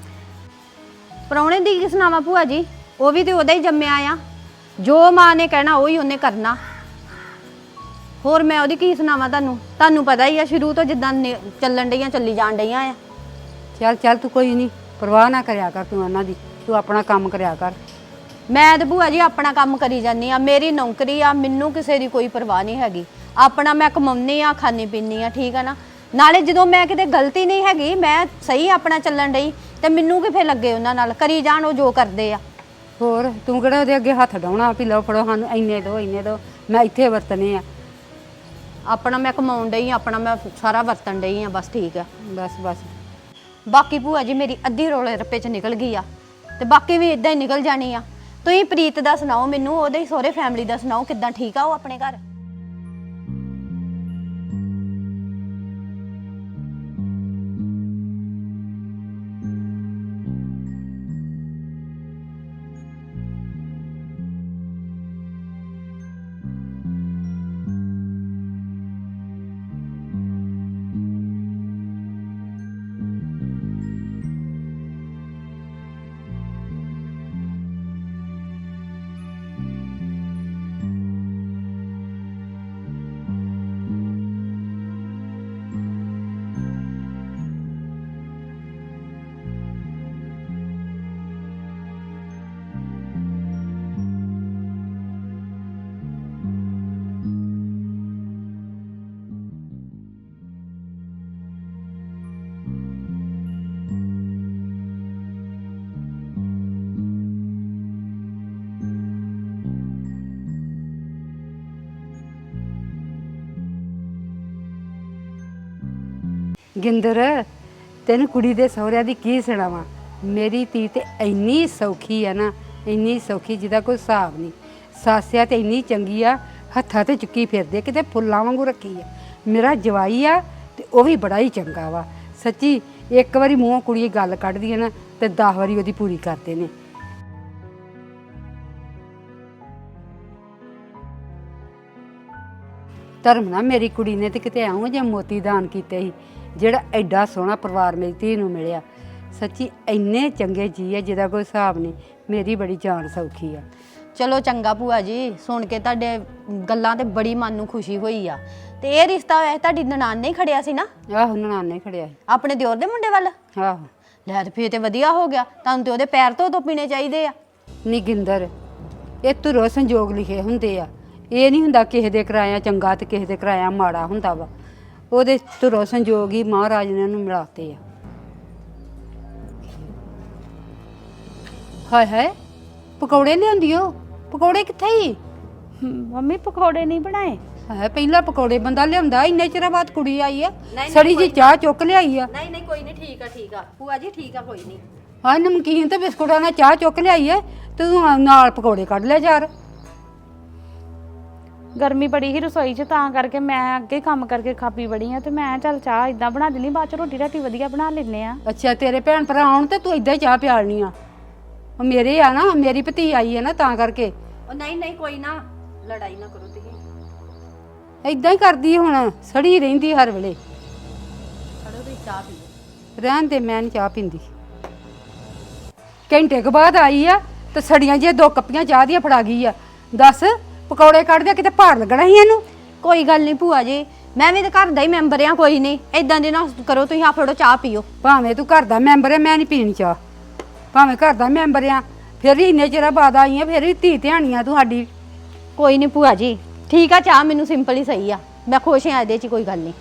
ਪ੍ਰਾਹੁਣੇ ਦੀ ਕੀ ਸੁਣਾਵਾਂ ਭੂਆ ਜੀ? ਉਹ ਵੀ ਤੇ ਉਹਦਾ ਹੀ ਜੰਮਿਆ ਆ। ਜੋ ਮਾਂ ਨੇ ਕਹਿਣਾ ਉਹੀ ਉਹਨੇ ਕਰਨਾ। ਹੋਰ ਮੈਂ ਉਹਦੀ ਕੀ ਸੁਣਾਵਾਂ ਤੁਹਾਨੂੰ? ਤੁਹਾਨੂੰ ਪਤਾ ਹੀ ਆ ਸ਼ੁਰੂ ਤੋਂ ਜਿੱਦਾਂ ਨਿ- ਚੱਲਣ ਡਈਆਂ ਚੱਲੀ ਜਾਣ ਡਈਆਂ ਆ। ਚੱਲ ਚੱਲ ਤੂੰ ਕੋਈ ਨਹੀਂ ਪਰਵਾਹ ਨਾ ਕਰਿਆ ਕਰ ਤੂੰ ਉਹਨਾਂ ਦੀ। ਤੂੰ ਆਪਣਾ ਕੰਮ ਕਰਿਆ ਕਰ। ਮੈਂ ਤੇ ਭੂਆ ਜੀ ਆਪਣਾ ਕੰਮ ਕਰੀ ਜਾਂਦੀ ਆ ਮੇਰੀ ਨੌਕਰੀ ਆ ਮੈਨੂੰ ਕਿਸੇ ਦੀ ਕੋਈ ਪਰਵਾਹ ਨਹੀਂ ਹੈਗੀ। ਆਪਣਾ ਮੈਂ ਕਮਾਉਣੀ ਆ ਖਾਣੀ ਪੀਣੀ ਆ ਠੀਕ ਆ ਨਾ? ਨਾਲੇ ਜਦੋਂ ਮੈਂ ਕਿਤੇ ਗਲਤੀ ਨਹੀਂ ਹੈਗੀ ਮੈਂ ਸਹੀ ਆਪਣਾ ਚੱਲਣ ਡਈ ਤੇ ਮੈਨੂੰ ਕੀ ਫੇ ਲੱਗੇ ਉਹਨਾਂ ਨਾਲ? ਕਰੀ ਜਾਣ ਉਹ ਜੋ ਕਰਦੇ ਆ। ਹੋਰ ਤੂੰ ਕਿਹੜਾ ਉਹਦੇ ਅੱਗੇ ਹੱਥ ਡਾਉਣਾ? ਵੀ ਲਓ ਫੜੋ ਸਾਨੂੰ ਇੰਨੇ ਦੋ ਇੰਨੇ ਦੋ ਮੈਂ ਇੱਥੇ ਵਰਤਨੇ ਆ। ਆਪਣਾ ਮੈਂ ਕਮਾਉਣ ਡਈ ਆ ਆਪਣਾ ਮੈਂ ਸਾਰਾ ਵਰਤਣ ਡਈ ਆ ਬਸ ਠੀਕ ਆ। ਬਸ ਬਸ। ਬਾਕੀ ਭੂਆ ਜੀ ਮੇਰੀ ਅੱਧੀ ਰੋਲੇ ਰੱਪੇ ਚ ਨਿਕਲ ਗਈ ਆ ਤੇ ਬਾਕੀ ਵੀ ਇਦਾਂ ਹੀ ਨਿਕਲ ਜਾਣੀ ਆ। ਤੁਸੀਂ ਪ੍ਰੀਤ ਦਾ ਸੁਣਾਓ ਮੈਨੂੰ, ਉਹਦੇ ਹੀ ਸਹੁਰੇ ਫੈਮਿਲੀ ਦਾ ਸੁਣਾਓ, ਕਿੱਦਾਂ ਠੀਕ ਆ ਉਹ ਆਪਣੇ ਘਰ? ਗਿੰਦਰ, ਤੈਨੂੰ ਕੁੜੀ ਦੇ ਸਹੁਰਿਆਂ ਦੀ ਕੀ ਸੁਣਾਵਾਂ? ਮੇਰੀ ਧੀ ਤੇ ਇੰਨੀ ਸੌਖੀ ਆ ਨਾ, ਇੰਨੀ ਸੌਖੀ ਜਿਹਦਾ ਕੋਈ ਹਿਸਾਬ ਨਹੀਂ। ਸਾਸਿਆ ਤੇ ਇੰਨੀ ਚੰਗੀ ਆ, ਹੱਥਾਂ ਤੇ ਚੁੱਕੀ ਫਿਰਦੇ, ਕਿਤੇ ਫੁੱਲਾਂ ਵਾਂਗੂ ਰੱਖੀ ਆ। ਮੇਰਾ ਜਵਾਈ ਆ ਤੇ ਉਹ ਵੀ ਬੜਾ ਹੀ ਚੰਗਾ ਵਾ। ਸੱਚੀ, ਇੱਕ ਵਾਰੀ ਮੂੰਹੋਂ ਕੁੜੀ ਗੱਲ ਕੱਢਦੀ ਹੈ ਨਾ, ਤੇ 10 ਵਾਰੀ ਉਹਦੀ ਪੂਰੀ ਕਰਦੇ ਨੇ। ਧਰਮ ਨਾ ਮੇਰੀ ਕੁੜੀ ਨੇ ਤੇ ਕਿਤੇ ਆਉਂ ਜਾਂ ਮੋਤੀ ਦਾਨ ਕੀਤੇ ਸੀ। ਜਿਹੜਾ ਐਡਾ ਸੋਹਣਾ ਪਰਿਵਾਰ ਮੇਰੀ ਧੀ ਨੂੰ ਮਿਲਿਆ ਸੱਚੀ ਇੰਨੇ ਚੰਗੇ ਜੀ ਆ ਜਿਹਦਾ ਕੋਈ ਹਿਸਾਬ ਨਹੀਂ ਮੇਰੀ ਬੜੀ ਜਾਨ ਸੌਖੀ ਆ। ਚਲੋ ਚੰਗਾ ਭੂਆ ਜੀ ਸੁਣ ਕੇ ਤੁਹਾਡੇ ਗੱਲਾਂ ਤੇ ਬੜੀ ਮਨ ਨੂੰ ਖੁਸ਼ੀ ਹੋਈ ਆ। ਤੇ ਇਹ ਰਿਸ਼ਤਾ ਹੋਇਆ ਸੀ ਤੁਹਾਡੀ ਨਨਾਣ ਨੇ ਹੀ ਖੜਿਆ ਸੀ ਨਾ? ਆਹੋ ਨਨਾਣੇ ਖੜਿਆ ਸੀ। ਆਪਣੇ ਦਿਓਰ ਦੇ ਮੁੰਡੇ ਵੱਲ? ਆਹੋ। ਲੈ ਤੇ ਫੇਰ ਤੇ ਵਧੀਆ ਹੋ ਗਿਆ ਤੁਹਾਨੂੰ ਤੇ ਉਹਦੇ ਪੈਰ ਤੋਂ ਤੋਂ ਪੀਣੇ ਚਾਹੀਦੇ ਆ। ਨਿਗਿੰਦਰ ਇਹ ਤੁਰੋ ਸੰਜੋਗ ਲਿਖੇ ਹੁੰਦੇ ਆ। ਇਹ ਨਹੀਂ ਹੁੰਦਾ ਕਿਸੇ ਦੇ ਕਰਾਇਆ ਚੰਗਾ ਤੇ ਕਿਸੇ ਦੇ ਕਰਾਇਆ ਮਾੜਾ ਹੁੰਦਾ ਵਾ। ਉਹਦੇ ਤੁਰੋ ਸੰਜੋਗ ਹੀ ਮਹਾਰਾਜ ਨੇ ਉਹਨੂੰ ਮਿਲਾਤੇ ਆ। ਹਾਏ ਹਾਏ ਪਕੌੜੇ ਲਿਆਂਦੀਓ ਪਕੌੜੇ ਕਿੱਥੇ ਹੀ ਮੰਮੀ ਪਕੌੜੇ ਨਹੀਂ ਬਣਾਏ। ਹੈ ਪਹਿਲਾਂ ਪਕੌੜੇ ਬੰਦਾ ਲਿਆਉਂਦਾ ਇੰਨੇ ਚਿਰ ਬਾਅਦ ਕੁੜੀ ਆਈ ਆ। ਸੜੀ ਜੀ ਚਾਹ ਚੁੱਕ ਲਿਆਈ ਆ। ਨਹੀਂ ਨਹੀਂ ਕੋਈ ਨਹੀਂ ਠੀਕ ਆ ਠੀਕ ਆ। ਭੂਆ ਜੀ ਠੀਕ ਆ ਕੋਈ ਨਹੀਂ। ਹਾਂ ਨਮਕੀਨ ਤੇ ਬਿਸਕੁਟਾਂ ਨਾਲ ਚਾਹ ਚੁੱਕ ਲਿਆਈ ਆ ਤੇ ਤੂੰ ਨਾਲ ਪਕੌੜੇ ਕੱਢ ਲਿਆ ਯਾਰ। ਗਰਮੀ ਬੜੀ ਹੀ ਰਸੋਈ 'ਚ ਤਾਂ ਕਰਕੇ ਮੈਂ ਅੱਗੇ ਕੰਮ ਕਰਕੇ ਖਾਪੀ ਬੜੀ ਆ ਤੇ ਮੈਂ ਚੱਲ ਚਾਹ ਇਦਾਂ ਬਣਾ ਦਿੰਨੀ ਬਾਅਦ 'ਚ ਰੋਟੀ ਰਾਟੀ ਵਧੀਆ ਬਣਾ ਲੈਨੇ ਆ। ਅੱਛਾ ਤੇਰੇ ਭੈਣ ਭਰਾ ਆਉਣ ਤੇ ਤੂੰ ਇਦਾਂ ਹੀ ਚਾਹ ਪਿਆਲਣੀ ਆ। ਉਹ ਮੇਰੇ ਆ ਨਾ ਮੇਰੀ ਭਤੀ ਆਈ ਆ ਨਾ ਤਾਂ ਕਰਕੇ। ਉਹ ਨਹੀਂ ਨਹੀਂ ਕੋਈ ਨਾ ਲੜਾਈ ਨਾ ਕਰੋ ਤੁਸੀਂ। ਇਦਾਂ ਹੀ ਕਰਦੀ ਹੁਣ ਸੜੀ ਰਹਿੰਦੀ ਹਰ ਵੇਲੇ। ਖੜੋ ਤੁਸੀਂ ਚਾਹ ਪੀਓ ਰਹਿਣ ਦੇ ਮੈਂ ਨੀ ਚਾਹ ਪੀਂਦੀ। ਘੰਟੇ ਕੁ ਬਾਅਦ ਆਈ ਆ ਤੇ ਸੜੀਆਂ ਜਿਹੀਆਂ ਦੋ ਕੱਪੀਆਂ ਚਾਹ ਦੀਆਂ ਫੜਾ ਗਈ ਆ। ਦੱਸ ਪਕੌੜੇ ਕੱਢ ਦੇ ਕਿਤੇ ਭਾਰ ਲੱਗਣਾ ਸੀ ਇਹਨੂੰ? ਕੋਈ ਗੱਲ ਨਹੀਂ ਭੂਆ ਜੀ ਮੈਂ ਵੀ ਤੇ ਘਰ ਦਾ ਹੀ ਮੈਂਬਰ ਆ ਕੋਈ ਨਹੀਂ। ਇਦਾਂ ਦੀ ਨਾ ਕਰੋ ਤੁਸੀਂ ਆ ਫੜੋ ਚਾਹ ਪੀਓ। ਭਾਵੇਂ ਤੂੰ ਘਰ ਦਾ ਮੈਂਬਰ ਹੈ ਮੈਂ ਨਹੀਂ ਪੀਣੀ ਚਾਹ। ਭਾਵੇਂ ਘਰ ਦਾ ਮੈਂਬਰ ਆ ਫਿਰ ਵੀ ਇੰਨੇ ਚਿਰ ਬਾਅਦ ਆਈ ਆ ਫਿਰ ਵੀ ਧੀ ਧਿਆਣੀਆਂ ਤੂੰ ਸਾਡੀ ਕੋਈ ਨਹੀਂ ਭੂਆ ਜੀ ਠੀਕ ਆ ਚਾਹ ਮੈਨੂੰ ਸਿੰਪਲ ਹੀ ਸਹੀ ਆ। ਮੈਂ ਖੁਸ਼ ਹਾਂ ਇਹਦੇ 'ਚ ਕੋਈ ਗੱਲ ਨਹੀਂ।